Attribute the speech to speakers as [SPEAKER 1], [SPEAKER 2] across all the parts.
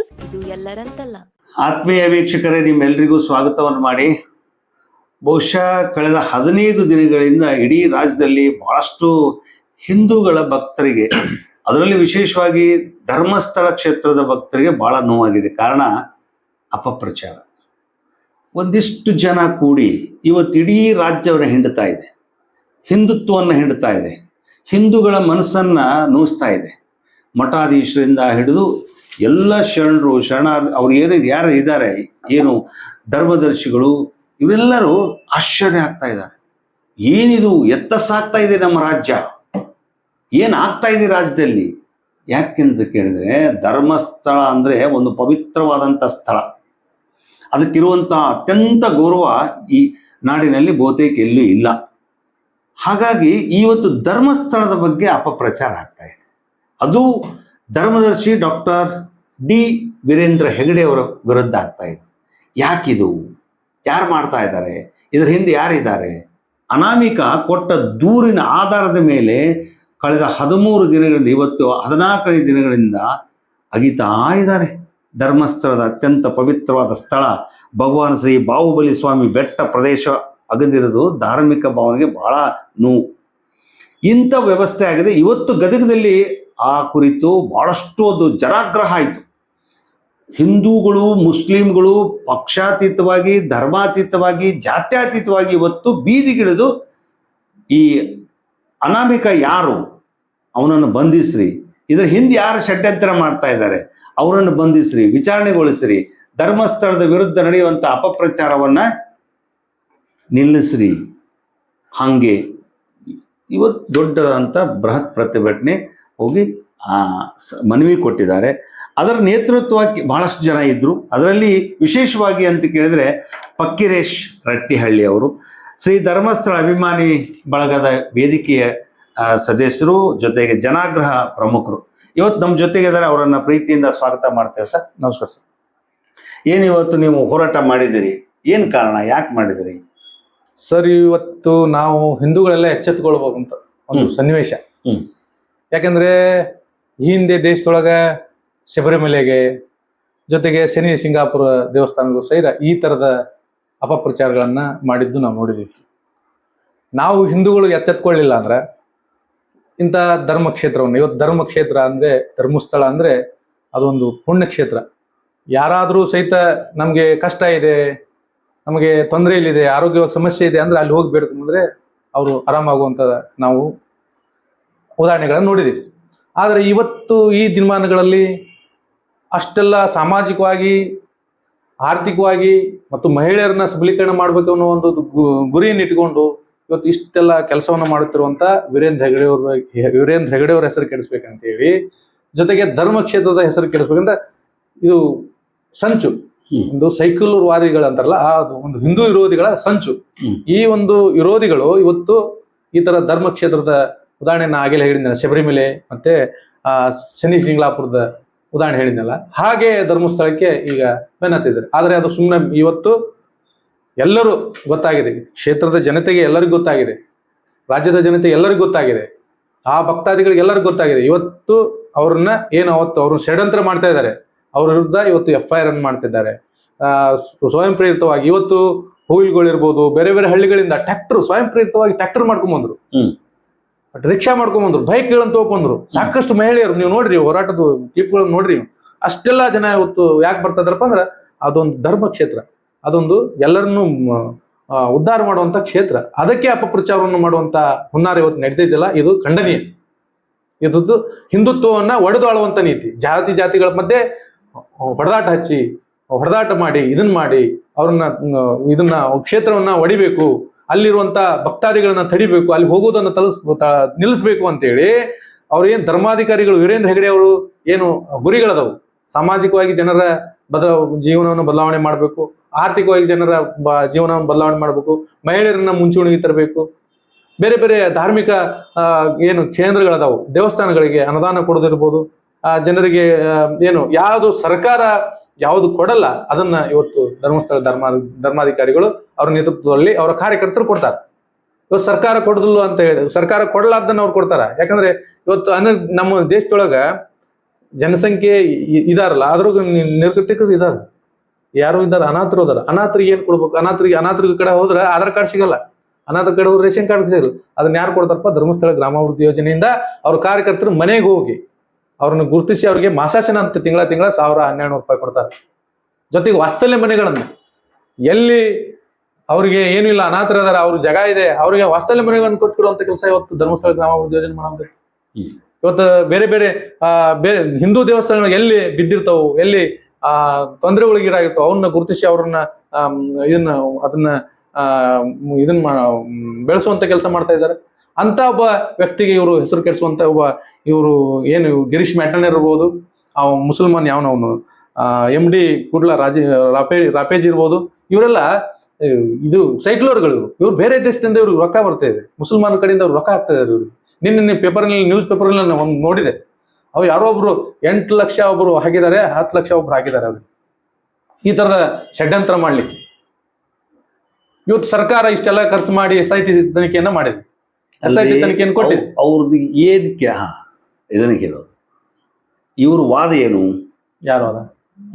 [SPEAKER 1] News, ಇದು ಎಲ್ಲರಂತಲ್ಲ.
[SPEAKER 2] ಆತ್ಮೀಯ ವೀಕ್ಷಕರೇ ನಿಮ್ಮೆಲ್ಲರಿಗೂ ಸ್ವಾಗತವನ್ನು ಮಾಡಿ. ಬಹುಶಃ ಕಳೆದ ಹದಿನೈದು ದಿನಗಳಿಂದ ಇಡೀ ರಾಜ್ಯದಲ್ಲಿ ಬಹಳಷ್ಟು ಹಿಂದೂಗಳ ಭಕ್ತರಿಗೆ, ಅದರಲ್ಲಿ ವಿಶೇಷವಾಗಿ ಧರ್ಮಸ್ಥಳ ಕ್ಷೇತ್ರದ ಭಕ್ತರಿಗೆ ಬಹಳ ನೋವಾಗಿದೆ. ಕಾರಣ, ಅಪಪ್ರಚಾರ. ಒಂದಿಷ್ಟು ಜನ ಕೂಡಿ ಇವತ್ತು ಇಡೀ ರಾಜ್ಯವನ್ನು ಹಿಂಡ್ತಾ ಇದೆ. ಹಿಂದುತ್ವವನ್ನು ಹಿಂಡ್ತಾ ಇದೆ. ಹಿಂದೂಗಳ ಮನಸ್ಸನ್ನು ನೋಯಿಸ್ತಾ ಇದೆ. ಮಠಾಧೀಶರಿಂದ ಹಿಡಿದು ಎಲ್ಲ ಶರಣರು ಶರಣ ಅವ್ರು ಏನೇನು ಯಾರು ಇದ್ದಾರೆ, ಏನು ಧರ್ಮದರ್ಶಿಗಳು, ಇವರೆಲ್ಲರೂ ಆಶ್ಚರ್ಯ ಆಗ್ತಾ ಇದ್ದಾರೆ. ಏನಿದು ಎತ್ತಸಾಗ್ತಾ ಇದೆ ನಮ್ಮ ರಾಜ್ಯ. ಏನು ಆಗ್ತಾ ಇದೆ ರಾಜ್ಯದಲ್ಲಿ? ಯಾಕೆಂತ ಕೇಳಿದರೆ, ಧರ್ಮಸ್ಥಳ ಅಂದರೆ ಒಂದು ಪವಿತ್ರವಾದಂಥ ಸ್ಥಳ. ಅದಕ್ಕಿರುವಂಥ ಅತ್ಯಂತ ಗೌರವ ಈ ನಾಡಿನಲ್ಲಿ ಬಹುತೇಕ ಎಲ್ಲೂ ಇಲ್ಲ. ಹಾಗಾಗಿ, ಇವತ್ತು ಧರ್ಮಸ್ಥಳದ ಬಗ್ಗೆ ಅಪಪ್ರಚಾರ ಆಗ್ತಾ ಇದೆ. ಅದು ಧರ್ಮದರ್ಶಿ ಡಾಕ್ಟರ್ ಡಿ ವೀರೇಂದ್ರ ಹೆಗಡೆ ಅವರ ವಿರುದ್ಧ ಆಗ್ತಾ ಇದೆ. ಯಾಕಿದು? ಯಾರು ಮಾಡ್ತಾ ಇದ್ದಾರೆ? ಇದರ ಹಿಂದೆ ಯಾರಿದ್ದಾರೆ? ಅನಾಮಿಕ ಕೊಟ್ಟ ದೂರಿನ ಆಧಾರದ ಮೇಲೆ ಕಳೆದ ಹದಿಮೂರು ದಿನಗಳಿಂದ, ಇವತ್ತು ಹದಿನಾಲ್ಕೈದು ದಿನಗಳಿಂದ ಅಗಿತಾ ಇದ್ದಾರೆ. ಧರ್ಮಸ್ಥಳದ ಅತ್ಯಂತ ಪವಿತ್ರವಾದ ಸ್ಥಳ ಭಗವಾನ್ ಶ್ರೀ ಬಾಹುಬಲಿ ಸ್ವಾಮಿ ಬೆಟ್ಟ ಪ್ರದೇಶ ಅಗದಿರೋದು ಧಾರ್ಮಿಕ ಭಾವನೆಗೆ ಬಹಳ ನೋವು ಇಂಥ ವ್ಯವಸ್ಥೆ ಆಗಿದೆ. ಇವತ್ತು ಗದಗದಲ್ಲಿ ಆ ಕುರಿತು ಬಹಳಷ್ಟು ಅದು ಜನಾಗ್ರಹ ಆಯಿತು. ಹಿಂದೂಗಳು ಮುಸ್ಲಿಮ್ಗಳು ಪಕ್ಷಾತೀತವಾಗಿ, ಧರ್ಮಾತೀತವಾಗಿ, ಜಾತ್ಯಾತೀತವಾಗಿ ಇವತ್ತು ಬೀದಿಗಿಳಿದು ಈ ಅನಾಮಿಕ ಯಾರು? ಅವನನ್ನು ಬಂಧಿಸ್ರಿ. ಇದರ ಹಿಂದೆ ಯಾರು ಷಡ್ಯಂತ್ರ ಮಾಡ್ತಾ ಇದ್ದಾರೆ? ಅವರನ್ನು ಬಂಧಿಸ್ರಿ, ವಿಚಾರಣೆಗೊಳಿಸ್ರಿ, ಧರ್ಮಸ್ಥಳದ ವಿರುದ್ಧ ನಡೆಯುವಂಥ ಅಪಪ್ರಚಾರವನ್ನ ನಿಲ್ಲಿಸ್ರಿ. ಹಾಗೆ ಇವತ್ತು ದೊಡ್ಡದಂಥ ಬೃಹತ್ ಪ್ರತಿಭಟನೆ ಹೋಗಿ ಮನವಿ ಕೊಟ್ಟಿದ್ದಾರೆ. ಅದರ ನೇತೃತ್ವಕ್ಕೆ ಬಹಳಷ್ಟು ಜನ ಇದ್ದರು ಅದರಲ್ಲಿ ವಿಶೇಷವಾಗಿ ಅಂತ ಕೇಳಿದರೆ ಪಕ್ಕಿರೇಶ್ ರಟ್ಟಿಹಳ್ಳಿ ಅವರು ಶ್ರೀ ಧರ್ಮಸ್ಥಳ ಅಭಿಮಾನಿ ಬಳಗದ ವೇದಿಕೆಯ ಸದಸ್ಯರು ಜೊತೆಗೆ ಜನಾಗ್ರಹ ಪ್ರಮುಖರು. ಇವತ್ತು ನಮ್ಮ ಜೊತೆಗೆ ಇದ್ದಾರೆ ಅವರನ್ನು ಪ್ರೀತಿಯಿಂದ ಸ್ವಾಗತ ಮಾಡ್ತೇವೆ ಸರ್. ನಮಸ್ಕಾರ ಸರ್. ಏನು ಇವತ್ತು ನೀವು ಹೋರಾಟ ಮಾಡಿದಿರಿ ಏನು ಕಾರಣ? ಯಾಕೆ ಮಾಡಿದಿರಿ
[SPEAKER 3] ಸರ್ ಇವತ್ತು ನಾವು ಹಿಂದೂಗಳೆಲ್ಲ ಎಚ್ಚೆತ್ತುಕೊಳ್ಬೇಕು ಅಂತ ಒಂದು ಸನ್ನಿವೇಶ. ಯಾಕಂದ್ರೆ ಹಿಂದೆ ದೇಶದೊಳಗ ಶಬರಿಮಲೆಗೆ ಜೊತೆಗೆ ಶನಿ ಸಿಂಗಾಪುರ ದೇವಸ್ಥಾನಗಳು ಸಹಿತ ಈ ತರದ ಅಪಪ್ರಚಾರಗಳನ್ನ ಮಾಡಿದ್ದು ನಾವು ನೋಡಿದೀವಿ. ನಾವು ಹಿಂದೂಗಳು ಎಚ್ಚೆತ್ಕೊಳ್ಳಿಲ್ಲ ಅಂದ್ರೆ ಇಂಥ ಧರ್ಮಕ್ಷೇತ್ರವನ್ನು, ಇವತ್ತು ಧರ್ಮ ಕ್ಷೇತ್ರ ಅಂದ್ರೆ ಧರ್ಮಸ್ಥಳ ಅಂದ್ರೆ ಅದೊಂದು ಪುಣ್ಯಕ್ಷೇತ್ರ. ಯಾರಾದರೂ ಸಹಿತ ನಮಗೆ ಕಷ್ಟ ಇದೆ, ನಮಗೆ ತೊಂದರೆ ಇಲ್ಲಿದೆ, ಆರೋಗ್ಯವಾಗಿ ಸಮಸ್ಯೆ ಇದೆ ಅಂದ್ರೆ ಅಲ್ಲಿ ಹೋಗಿ ಬೇಡ್ಕೊಂಡ್ರೆ ಅವರು ಆರಾಮಾಗುವಂತ ನಾವು ಉದಾಹರಣೆಗಳನ್ನು ನೋಡಿದ್ದೀವಿ ಆದರೆ ಇವತ್ತು ಈ ದಿನಮಾನಗಳಲ್ಲಿ ಅಷ್ಟೆಲ್ಲ ಸಾಮಾಜಿಕವಾಗಿ ಆರ್ಥಿಕವಾಗಿ ಮತ್ತು ಮಹಿಳೆಯರನ್ನ ಸಬಲೀಕರಣ ಮಾಡಬೇಕು ಅನ್ನೋ ಒಂದು ಗುರಿಯನ್ನು ಇಟ್ಕೊಂಡು ಇವತ್ತು ಇಷ್ಟೆಲ್ಲ ಕೆಲಸವನ್ನು ಮಾಡುತ್ತಿರುವಂತ ವೀರೇಂದ್ರ ಹೆಗಡೆ ಅವ್ರ ವೀರೇಂದ್ರ ಹೆಗಡೆ ಅವ್ರ ಹೆಸರು ಕೆಡಿಸ್ಬೇಕಂತೇಳಿ ಜೊತೆಗೆ ಧರ್ಮ ಕ್ಷೇತ್ರದ ಹೆಸರು ಕೆಡಿಸ್ಬೇಕಂತ ಇದು ಸಂಚು. ಒಂದು ಸೈಕಲ್ ವಾದಿಗಳು ಅಂತಾರಲ್ಲ ಆ ಅದು ಒಂದು ಹಿಂದೂ ವಿರೋಧಿಗಳ ಸಂಚು. ಈ ಒಂದು ವಿರೋಧಿಗಳು ಇವತ್ತು ಈ ತರ ಧರ್ಮ ಕ್ಷೇತ್ರದ ಉದಾಹರಣೆ ನಾ ಆಗಲೇ ಹೇಳಿದ್ನಲ್ಲ, ಶಬರಿಮಲೆ ಮತ್ತೆ, ಆ, ಶನಿ ಶಿಂಗ್ಲಾಪುರದ ಉದಾಹರಣೆ ಹೇಳಿದ್ನಲ್ಲ, ಹಾಗೆ ಧರ್ಮಸ್ಥಳಕ್ಕೆ ಈಗ ಬೆನ್ನತ್ತಿದ್ದಾರೆ. ಆದರೆ ಅದು ಸುಮ್ಮನೆ ಇವತ್ತು ಎಲ್ಲರೂ ಗೊತ್ತಾಗಿದೆ. ಕ್ಷೇತ್ರದ ಜನತೆಗೆ ಎಲ್ಲರಿಗೂ ಗೊತ್ತಾಗಿದೆ. ರಾಜ್ಯದ ಜನತೆಗೆ ಎಲ್ಲರಿಗೂ ಗೊತ್ತಾಗಿದೆ. ಆ ಭಕ್ತಾದಿಗಳಿಗೆ ಎಲ್ಲರಿಗೂ ಗೊತ್ತಾಗಿದೆ. ಇವತ್ತು ಅವ್ರನ್ನ ಏನು ಅವತ್ತು ಅವರು ಷಡ್ಯಂತ್ರ ಮಾಡ್ತಾ ಇದ್ದಾರೆ. ಅವ್ರ ವಿರುದ್ಧ ಇವತ್ತು ಎಫ್ ಐ ಆರ್ ಅನ್ನು ಮಾಡ್ತಿದ್ದಾರೆ. ಸ್ವಯಂ ಪ್ರೇರಿತವಾಗಿ ಇವತ್ತು ಹೂವಿಲ್ಗಳಿರ್ಬೋದು, ಬೇರೆ ಬೇರೆ ಹಳ್ಳಿಗಳಿಂದ ಟ್ರ್ಯಾಕ್ಟರ್ ಸ್ವಯಂ ಪ್ರೇರಿತವಾಗಿ ಟ್ರ್ಯಾಕ್ಟರ್ ಮಾಡ್ಕೊಂಡ್ಬಂದ್ರು. ರಿಕ್ಷಾ ಬೈಕ್ಗಳನ್ನು ತಗೊಂಡ್ಬಂದ್ರು ಸಾಕಷ್ಟು ಮಹಿಳೆಯರು, ನೀವು ನೋಡ್ರಿ ಹೋರಾಟದ ಕ್ಲಿಪ್ಗಳನ್ನು ನೋಡ್ರಿ. ಅಷ್ಟೆಲ್ಲ ಜನ ಇವತ್ತು ಯಾಕೆ ಬರ್ತಾ ಇದಾರಪ್ಪ ಅಂದ್ರೆ, ಅದೊಂದು ಧರ್ಮ ಕ್ಷೇತ್ರ. ಅದೊಂದು ಎಲ್ಲರನ್ನೂ ಉದ್ಧಾರ ಮಾಡುವಂತ ಕ್ಷೇತ್ರ. ಅದಕ್ಕೆ ಅಪಪ್ರಚಾರವನ್ನು ಮಾಡುವಂತ ಹುನ್ನಾರ ಇವತ್ತು ನಡೀತಿದ್ದಿಲ್ಲ ಇದು ಖಂಡನೀಯ. ಇದು ಹಿಂದುತ್ವವನ್ನ ಒಡೆದಾಳುವಂತ ನೀತಿ. ಜಾತಿ ಜಾತಿಗಳ ಮಧ್ಯೆ ಹೊಡೆದಾಟ ಹಚ್ಚಿ, ಹೊಡೆದಾಟ ಮಾಡಿ ಇದನ್ನ ಮಾಡಿ, ಅವ್ರನ್ನ ಇದನ್ನ, ಕ್ಷೇತ್ರವನ್ನ ಒಡಿಬೇಕು. ಅಲ್ಲಿರುವಂತ ಭಕ್ತಾದಿಗಳನ್ನ ತಡಿಬೇಕು, ಅಲ್ಲಿ ಹೋಗೋದನ್ನ ತಲಸ್ ನಿಲ್ಲಿಸ್ಬೇಕು ಅಂತೇಳಿ ಅವ್ರ ಏನ್ ಧರ್ಮಾಧಿಕಾರಿಗಳು ವೀರೇಂದ್ರ ಹೆಗಡೆ ಅವರು ಏನು ಗುರಿಗಳದವು. ಸಾಮಾಜಿಕವಾಗಿ ಜನರ ಬದ, ಜೀವನವನ್ನು ಬದಲಾವಣೆ ಮಾಡಬೇಕು, ಆರ್ಥಿಕವಾಗಿ ಜನರ ಬ- ಜೀವನವನ್ನು ಬದಲಾವಣೆ ಮಾಡಬೇಕು, ಮಹಿಳೆಯರನ್ನ ಮುಂಚೂಣಿಗೆ ತರಬೇಕು. ಬೇರೆ ಬೇರೆ ಧಾರ್ಮಿಕ ಏನು ಕೇಂದ್ರಗಳದಾವು, ದೇವಸ್ಥಾನಗಳಿಗೆ ಅನುದಾನ ಕೊಡೋದಿರ್ಬೋದು. ಆ, ಜನರಿಗೆ ಏನು ಯಾವುದು ಸರ್ಕಾರ ಯಾವುದು ಕೊಡಲ್ಲ, ಅದನ್ನ ಇವತ್ತು ಧರ್ಮಸ್ಥಳ ಧರ್ಮ, ಧರ್ಮಾಧಿಕಾರಿಗಳು ಅವ್ರ ನೇತೃತ್ವದಲ್ಲಿ ಅವರ ಕಾರ್ಯಕರ್ತರು ಕೊಡ್ತಾರೆ. ಇವತ್ತು ಸರ್ಕಾರ ಕೊಡದಿಲ್ಲ ಅಂತ ಹೇಳಿ, ಸರ್ಕಾರ ಕೊಡಲಾರ್ದನ್ನ ಅವ್ರು ಕೊಡ್ತಾರ. ಯಾಕಂದ್ರೆ ಇವತ್ತು ಅಂದ್ರೆ ನಮ್ಮ ದೇಶದೊಳಗ ಜನಸಂಖ್ಯೆ ಇದಾರಲ್ಲ ಅದ್ರಾಗ ನಿರ್ಗತಿಕರು ಇದಾರ. ಯಾರು ಇದಾರ? ಅನಾಥರು ಅದಾರ ಅನಾಥರಿಗೆ ಏನ್ ಕೊಡ್ಬೇಕು? ಅನಾಥರಿಗೆ ಅನಾಥರಿಗೆ ಕಡೆ ಹೋದ್ರೆ ಆಧಾರ್ ಕಾರ್ಡ್ ಸಿಗಲ್ಲ. ಅನಾಥ ಕಡೆ ಹೋದ್ರೆ ರೇಷನ್ ಕಾರ್ಡ್ ಸಿಗಲ್ಲ. ಅದನ್ನ ಯಾರು ಕೊಡ್ತಾರಪ್ಪ? ಧರ್ಮಸ್ಥಳ ಗ್ರಾಮಾಭಿವೃದ್ಧಿ ಯೋಜನೆಯಿಂದ ಅವ್ರ ಕಾರ್ಯಕರ್ತರು ಮನೆಗೆ ಹೋಗಿ ಅವ್ರನ್ನ ಗುರುತಿಸಿ ಅವ್ರಿಗೆ ಮಾಸಾಶನ ಅಂತ ತಿಂಗಳ ತಿಂಗಳ ಸಾವಿರ ಹನ್ನೆರಡು ರೂಪಾಯಿ ಕೊಡ್ತಾರೆ. ಜೊತೆಗೆ ವಾಸ್ತಲ್ಯ ಮನೆಗಳನ್ನು. ಎಲ್ಲಿ ಅವ್ರಿಗೆ ಏನು ಇಲ್ಲ ಅನಾಥರ ಇದಾರೆ ಅವ್ರ ಜಾಗ ಇದೆ ಅವ್ರಿಗೆ ವಾಸ್ತಲ್ಯ ಮನೆಗಳನ್ನು ಕೊಟ್ಟಿರುವಂತ ಕೆಲಸ ಇವತ್ತು ಧರ್ಮಸ್ಥಳ ಗ್ರಾಮಾಭಿವೃದ್ಧಿ ಯೋಜನೆ ಮಾಡೋದು ಇವತ್ತು ಬೇರೆ ಬೇರೆ ಆ ಬೇರೆ ಹಿಂದೂ ದೇವಸ್ಥಾನಗಳು ಎಲ್ಲಿ ಬಿದ್ದಿರ್ತಾವು ಎಲ್ಲಿ ಆ ತೊಂದರೆಗಳಿಗಿರಾಗಿರ್ತಾವ ಅವನ್ನ ಗುರುತಿಸಿ ಅವ್ರನ್ನ ಇದನ್ನ ಅದನ್ನ ಇದನ್ನ ಬೆಳೆಸುವಂತ ಕೆಲಸ ಮಾಡ್ತಾ ಇದ್ದಾರೆ. ಅಂತ ಒಬ್ಬ ವ್ಯಕ್ತಿಗೆ ಇವರು ಹೆಸರು ಕೆಡಿಸುವಂತ ಒಬ್ಬ ಇವರು ಏನು ಗಿರೀಶ್ ಮ್ಯಾಟನ್ ಇರ್ಬೋದು ಅವ ಮುಸಲ್ಮಾನ್ ಯಾವನವನು ಎಂ ಡಿ ಕುಡ್ಲ ರಾಜಿ, ರಾಪೇ, ರಾಪೇಜ್ ಇರ್ಬೋದು, ಇವರೆಲ್ಲ ಇದು ಸೈಕ್ಲೋರ್ಗಳು ಇವರು. ಬೇರೆ ದೇಶದಿಂದ ಇವ್ರಿಗೆ ರೊಕ್ಕ ಬರ್ತಾ ಇದೆ. ಮುಸಲ್ಮಾನ ಕಡೆಯಿಂದ ಅವ್ರು ರೊಕ್ಕ ಹಾಕ್ತಾ ಇದ್ದಾರೆ ಇವ್ರಿಗೆ. ನಿನ್ನೆ ಪೇಪರ್ನಲ್ಲಿ ನ್ಯೂಸ್ ಪೇಪರ್ನಲ್ಲಿ ನಾನು ಒಂದು ನೋಡಿದೆ. ಅವ್ರು ಯಾರೋ ಒಬ್ರು ಎಂಟು ಲಕ್ಷ ಒಬ್ರು ಹಾಕಿದ್ದಾರೆ, ಹತ್ತು ಲಕ್ಷ ಒಬ್ರು ಹಾಕಿದ್ದಾರೆ ಅವ್ರಿಗೆ. ಈ ಥರದ ಷಡ್ಯಂತ್ರ ಮಾಡ್ಲಿಕ್ಕೆ. ಇವತ್ತು ಸರ್ಕಾರ ಇಷ್ಟೆಲ್ಲ ಖರ್ಚು ಮಾಡಿ ಎಸ್ ಐ ಟಿ ತನಿಖೆಯನ್ನ ಮಾಡಿದೆ.
[SPEAKER 2] ಅವ್ರದ್ದು ಏನಕ್ಕೆ ಹಾ ಇದನ್ನ ಕೇಳೋದು. ಇವ್ರ ವಾದ ಏನು?
[SPEAKER 3] ಯಾರು ವಾದ?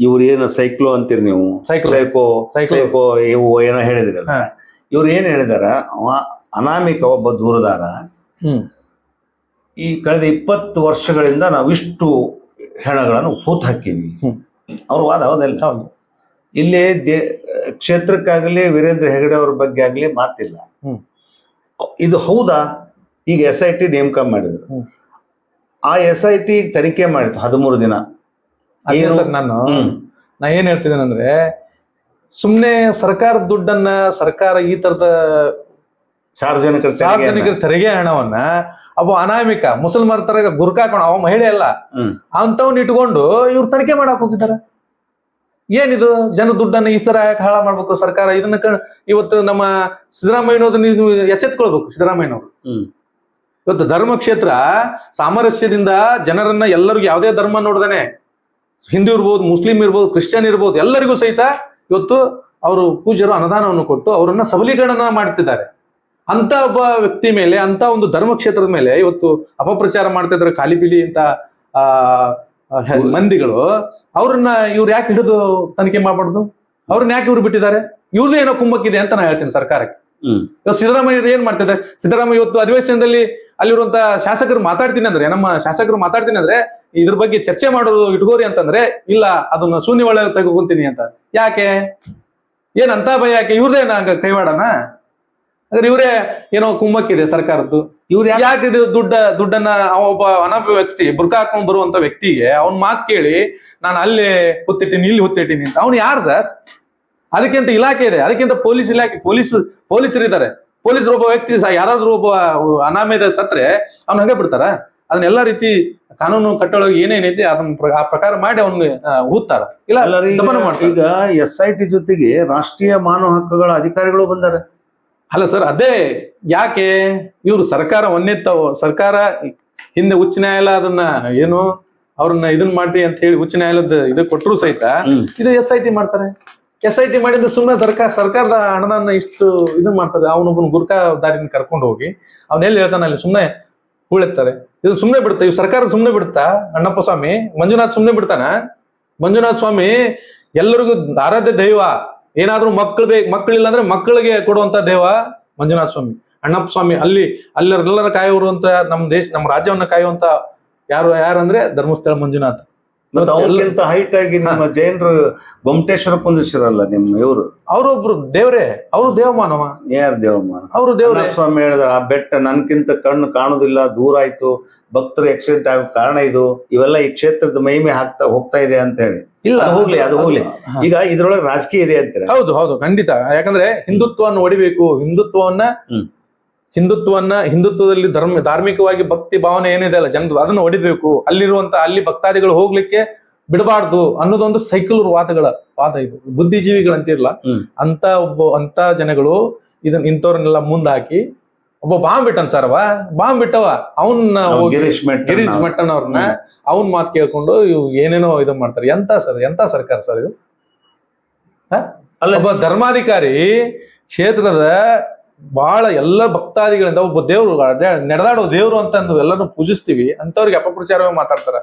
[SPEAKER 2] ಇವ್ರು ಏನು ಸೈಕ್ಲೋ ಅಂತೀರಿ ನೀವು?
[SPEAKER 3] ಸೈಕ್ಲೋ.
[SPEAKER 2] ಸೈಕೋ. ಸೈಕೋ ಇವು ಏನೋ ಹೇಳಿದಿರಲ್ಲ. ಇವ್ರು ಏನ್ ಹೇಳಿದಾರ? ಅವ ಅನಾಮಿಕ ಒಬ್ಬ ದೂರದಾರ. ಈ ಕಳೆದ ಇಪ್ಪತ್ತು ವರ್ಷಗಳಿಂದ ನಾವು ಇಷ್ಟು ಹೆಣಗಳನ್ನು ಹೂತ್ ಹಾಕೀವಿ. ಅವ್ರ ವಾದ ಹೌದಲ್ಲ?
[SPEAKER 3] ಹೌದು.
[SPEAKER 2] ಇಲ್ಲಿ ದೇ ಕ್ಷೇತ್ರಕ್ಕಾಗಲಿ ವೀರೇಂದ್ರ ಹೆಗಡೆ ಅವ್ರ ಬಗ್ಗೆ ಆಗಲಿ ಮಾತಿಲ್ಲ. ಇದು ಹೌದಾ? ಈಗ ಎಸ್ ಐ ಟಿ ನೇಮಕ ಮಾಡಿದ್ರು. ಆ ಎಸ್ ಐ ಟಿ ತನಿಖೆ ಮಾಡಿತ್ತು ಹದಿಮೂರು ದಿನ. ಏನು?
[SPEAKER 3] ನಾನು. ನಾ ಏನ್ ಹೇಳ್ತಿದ್ದೇನೆ ಅಂದ್ರೆ ಸುಮ್ನೆ ಸರ್ಕಾರ ದುಡ್ಡನ್ನ ಸರ್ಕಾರ ಈ ತರದ
[SPEAKER 2] ಸಾರ್ವಜನಿಕರ
[SPEAKER 3] ಸಾರ್ವಜನಿಕರ ತೆರಿಗೆ ಹಣವನ್ನ ಅವ ಅನಾಮಿಕ ಮುಸಲ್ಮಾನ ತರ ಗುರ್ಕ ಹಾಕೊಂಡು ಅವ ಮಹಿಳೆ ಅಲ್ಲ.
[SPEAKER 2] ಅಂತವನ್
[SPEAKER 3] ಅಂತವನ್ನ ಇಟ್ಕೊಂಡು ಇವ್ರು ತನಿಖೆ ಮಾಡಕ್ ಹೋಗಿದ್ದಾರೆ. ಏನಿದು? ಜನ ದುಡ್ಡನ್ನ ಈ ತರ ಯಾಕೆ ಹಾಳ ಮಾಡ್ಬೇಕು ಸರ್ಕಾರ? ಇದನ್ನ ಕ- ಇವತ್ತು ನಮ್ಮ ಸಿದ್ದರಾಮಯ್ಯನವ್ರದ್ದು ನೀವು ಎಚ್ಚೆತ್ಕೊಳ್ಬೇಕು ಸಿದ್ದರಾಮಯ್ಯನವರು. ಇವತ್ತು ಧರ್ಮ ಕ್ಷೇತ್ರ ಸಾಮರಸ್ಯದಿಂದ ಜನರನ್ನ ಎಲ್ಲರಿಗೂ ಯಾವುದೇ ಧರ್ಮ ನೋಡ್ದೇನೆ ಹಿಂದೂ ಇರ್ಬೋದು ಮುಸ್ಲಿಂ ಇರ್ಬೋದು ಕ್ರಿಶ್ಚಿಯನ್ ಇರ್ಬೋದು ಎಲ್ಲರಿಗೂ ಸಹಿತ ಇವತ್ತು ಅವರು ಪೂಜ್ಯರು ಅನುದಾನವನ್ನು ಕೊಟ್ಟು ಅವರನ್ನ ಸಬಲೀಕರಣ ಮಾಡ್ತಿದ್ದಾರೆ. ಅಂತ ಒಬ್ಬ ವ್ಯಕ್ತಿ ಮೇಲೆ ಅಂತ ಒಂದು ಧರ್ಮ ಕ್ಷೇತ್ರದ ಮೇಲೆ ಇವತ್ತು ಅಪಪ್ರಚಾರ ಮಾಡ್ತಾ ಖಾಲಿ ಬಿಲಿ ಅಂತ ಆ ಮಂದಿಗಳು ಅವ್ರನ್ನ ಇವ್ರು ಯಾಕೆ ಹಿಡಿದು ತನಿಖೆ ಮಾಡಬಾರ್ದು? ಅವ್ರನ್ನ ಯಾಕೆ ಇವ್ರು ಬಿಟ್ಟಿದ್ದಾರೆ? ಇವ್ರದ್ದು ಏನೋ ಕುಂಭಕ್ಕಿದೆ ಅಂತ ನಾ ಹೇಳ್ತೀನಿ ಸರ್ಕಾರಕ್ಕೆ.
[SPEAKER 2] ಇವಾಗ
[SPEAKER 3] ಇವತ್ತು ಸಿದ್ದರಾಮಯ್ಯ ಏನ್ ಮಾಡ್ತಿದ್ದಾರೆ? ಸಿದ್ದರಾಮಯ್ಯ ಇವತ್ತು ಅಧಿವೇಶನದಲ್ಲಿ ಅಲ್ಲಿರುವಂತ ಶಾಸಕರು ಮಾತಾಡ್ತೀನಿ ಅಂದ್ರೆ ನಮ್ಮ ಶಾಸಕರು ಮಾತಾಡ್ತೀನಿ ಅಂದ್ರೆ ಇದ್ರ ಬಗ್ಗೆ ಚರ್ಚೆ ಮಾಡೋದು ಇಟ್ಕೋರಿ ಅಂತಂದ್ರೆ ಇಲ್ಲ ಅದನ್ನ ಶೂನ್ಯ ಒಳಗೆ ತೆಗೆದುಕೊಂತೀನಿ ಅಂತ. ಯಾಕೆ? ಏನಂತ ಭಯ ಯಾಕೆ? ಇವ್ರದೇ ನಂಗೆ ಕೈವಾಡನ? ಅಂದ್ರೆ ಇವರೇ ಏನೋ ಕುಂಭಕ್ಕಿದೆ ಸರ್ಕಾರದ್ದು.
[SPEAKER 2] ಇವ್ರು ಯಾಕೆ
[SPEAKER 3] ದುಡ್ಡ ದುಡ್ಡನ್ನ ಒಬ್ಬ ಅನಾಪ ವ್ಯಕ್ತಿ ಬುರ್ಕ ಹಾಕೊಂಡ್ ಬರುವಂತ ವ್ಯಕ್ತಿಗೆ ಅವ್ನ್ ಮಾತ್ ಕೇಳಿ ನಾನು ಅಲ್ಲಿ ಹುತ್ತಿಟ್ಟಿನಿ ಇಲ್ಲಿ ಹುತ್ತಿಟ್ಟಿನಿ ಅಂತ. ಅವ್ನು ಯಾರು ಸರ್? ಅದಕ್ಕಿಂತ ಇಲಾಖೆ ಇದೆ ಅದಕ್ಕಿಂತ ಪೊಲೀಸ್ ಇಲಾಖೆ ಪೊಲೀಸ್ ಪೊಲೀಸರು ಇದ್ದಾರೆ ಪೊಲೀಸರು ಒಬ್ಬ ವ್ಯಕ್ತಿ ಸಹ ಯಾರಾದ್ರೂ ಒಬ್ಬ ಅನಾಮೇದ ಸತ್ರೆ ಅವ್ನ ಹಂಗೆ ಬಿಡ್ತಾರ? ಅದನ್ನೆಲ್ಲ ರೀತಿ ಕಾನೂನು ಕಟ್ಟೊಳಗೆ ಏನೇನೈತಿ ಅದನ್ನ ಆ ಪ್ರಕಾರ ಮಾಡಿ ಅವ್ನ ಹೂತಾರ. ಇಲ್ಲ
[SPEAKER 2] ಈಗ ಎಸ್ ಐ ಟಿ ಜೊತೆಗೆ ರಾಷ್ಟ್ರೀಯ ಮಾನವ ಹಕ್ಕುಗಳ ಅಧಿಕಾರಿಗಳು ಬಂದಾರೆ.
[SPEAKER 3] ಅಲ್ಲ ಸರ್ ಅದೇ ಯಾಕೆ ಇವರು ಸರ್ಕಾರ ಒನ್ನೆತ್ತವ ಸರ್ಕಾರ ಹಿಂದೆ ಉಚ್ಚ ನ್ಯಾಯಾಲಯ ಅದನ್ನ ಏನು ಅವ್ರನ್ನ ಇದನ್ನ ಮಾಡ್ರಿ ಅಂತ ಹೇಳಿ ಉಚ್ಚ ನ್ಯಾಯಾಲಯದ ಇದು ಕೊಟ್ಟರು ಸಹಿತ ಇದು ಎಸ್ ಐ ಟಿ ಮಾಡ್ತಾರೆ. ಎಸ್ ಐ ಟಿ ಮಾಡಿದ್ರೆ ಸುಮ್ಮನೆ ಸರ್ಕಾರ ಸರ್ಕಾರದ ಹಣದನ್ನ ಇಷ್ಟು ಇದನ್ನ ಮಾಡ್ತಾರೆ. ಅವನೊಬ್ಬನ ಗುರ್ಕಾ ದಾರಿನ ಕರ್ಕೊಂಡು ಹೋಗಿ ಅವ್ನ ಎಲ್ಲಿ ಹೇಳ್ತಾನೆ ಅಲ್ಲಿ ಸುಮ್ಮನೆ ಹೂಳೆತ್ತಾರೆ. ಇದು ಸುಮ್ಮನೆ ಬಿಡುತ್ತೆ? ಇವ್ ಸರ್ಕಾರ ಸುಮ್ಮನೆ ಬಿಡುತ್ತಾ? ಅಣ್ಣಪ್ಪ ಸ್ವಾಮಿ ಮಂಜುನಾಥ್ ಸುಮ್ಮನೆ ಬಿಡ್ತಾನ? ಮಂಜುನಾಥ್ ಸ್ವಾಮಿ ಎಲ್ಲರಿಗೂ ಆರಾಧ್ಯ ದೈವ. ಏನಾದ್ರೂ ಮಕ್ಕಳು ಬೇಕು ಮಕ್ಕಳಿಲ್ಲ ಅಂದ್ರೆ ಮಕ್ಕಳಿಗೆ ಕೊಡುವಂತ ದೇವ ಮಂಜುನಾಥ ಸ್ವಾಮಿ. ಅಣ್ಣಪ್ಪ ಸ್ವಾಮಿ ಅಲ್ಲಿ ಅಲ್ಲೆಲ್ಲರ ಕಾಯುವಂತ ನಮ್ಮ ದೇಶ ನಮ್ಮ ರಾಜ್ಯವನ್ನ ಕಾಯುವಂತ ಯಾರು ಯಾರಂದ್ರೆ ಧರ್ಮಸ್ಥಳ ಮಂಜುನಾಥ.
[SPEAKER 2] ಮತ್ತೆ
[SPEAKER 3] ಮತ್ತೆ
[SPEAKER 2] ಅವ್ರಿಗಿಂತ ಹೈಟ್ ಆಗಿ ನಮ್ಮ ಜೈನರು ಗೊಮಟೇಶ್ವರ ಕುಂದಿಸಿರಲ್ಲ ನಿಮ್ಮ ಇವರು?
[SPEAKER 3] ಅವರೊಬ್ರು ದೇವ್ರೇ ಅವರು ದೇವಮಾನವ.
[SPEAKER 2] ಯಾರು ದೇವಮಾನ?
[SPEAKER 3] ಅವರು ದೇವ್ರ.
[SPEAKER 2] ಸ್ವಾಮಿ ಹೇಳಿದ್ರೆ ಆ ಬೆಟ್ಟ ನನ್ಕಿಂತ ಕಣ್ಣು ಕಾಣುದಿಲ್ಲ ದೂರ ಆಯ್ತು ಭಕ್ತರು ಆಕ್ಸಿಡೆಂಟ್ ಆಗೋ ಕಾರಣ ಇದು. ಇವೆಲ್ಲ ಈ ಕ್ಷೇತ್ರದ ಮಹಿಮೆ ಹಾಕ್ತಾ ಹೋಗ್ತಾ ಇದೆ ಅಂತ ಹೇಳಿ.
[SPEAKER 3] ಇಲ್ಲ.
[SPEAKER 2] ಹೋಗ್ಲಿ, ಅದು ಹೋಗ್ಲಿ. ಈಗ ಇದ್ರೊಳಗೆ ರಾಜಕೀಯ ಇದೆ ಅಂತಾರೆ?
[SPEAKER 3] ಹೌದು ಹೌದು ಖಂಡಿತ. ಯಾಕಂದ್ರೆ ಹಿಂದುತ್ವವನ್ನು ಹೊಡಿಬೇಕು ಹಿಂದುತ್ವವನ್ನ ಹಿಂದುತ್ವವನ್ನ ಹಿಂದುತ್ವದಲ್ಲಿ ಧರ್ಮ ಧಾರ್ಮಿಕವಾಗಿ ಭಕ್ತಿ ಭಾವನೆ ಏನಿದೆ ಅಲ್ಲ ಜನರು ಅದನ್ನ ಹೊಡಿಬೇಕು ಅಲ್ಲಿರುವಂತ ಅಲ್ಲಿ ಭಕ್ತಾದಿಗಳು ಹೋಗ್ಲಿಕ್ಕೆ ಬಿಡಬಾರ್ದು ಅನ್ನೋದೊಂದು ಸೈಕಲ್ ವಾದಗಳ ವಾದ ಇದು. ಬುದ್ಧಿಜೀವಿಗಳಂತಿರಲ್ಲ
[SPEAKER 2] ಹ್ಮ್.
[SPEAKER 3] ಅಂತ ಒಬ್ಬ ಅಂತ ಜನಗಳು ಇದನ್ನ ಇಂಥವ್ರನ್ನೆಲ್ಲ ಮುಂದಾಕಿ ಒಬ್ಬ ಬಾಂಬ್ ಬಿಟ್ಟನ್ ಸರ್ ಅವ. ಬಾಂಬ್ ಬಿಟ್ಟವ ಅವನ್ನ
[SPEAKER 2] ಗಿರೀಶ್
[SPEAKER 3] ಗಿರೀಶ್ ಮಟ್ಟನ್ ಅವ್ರನ್ನ ಅವನ್ ಮಾತು ಕೇಳ್ಕೊಂಡು ಇವ್ ಏನೇನೋ ಇದು ಮಾಡ್ತಾರೆ. ಎಂತ ಸರ್ ಎಂತ ಸರ್ಕಾರ ಸರ್ ಇದು?
[SPEAKER 2] ಅಲ್ಲ
[SPEAKER 3] ಒಬ್ಬ ಧರ್ಮಾಧಿಕಾರಿ ಕ್ಷೇತ್ರದ ಬಹಳ ಎಲ್ಲ ಭಕ್ತಾದಿಗಳಿಂದ ಒಬ್ಬ ದೇವ್ರು ನಡೆದಾಡೋ ದೇವ್ರು ಅಂತ ಎಲ್ಲರೂ ಪೂಜಿಸ್ತೀವಿ. ಅಂತವ್ರಿಗೆ ಅಪಪ್ರಚಾರವೇ ಮಾತಾಡ್ತಾರ.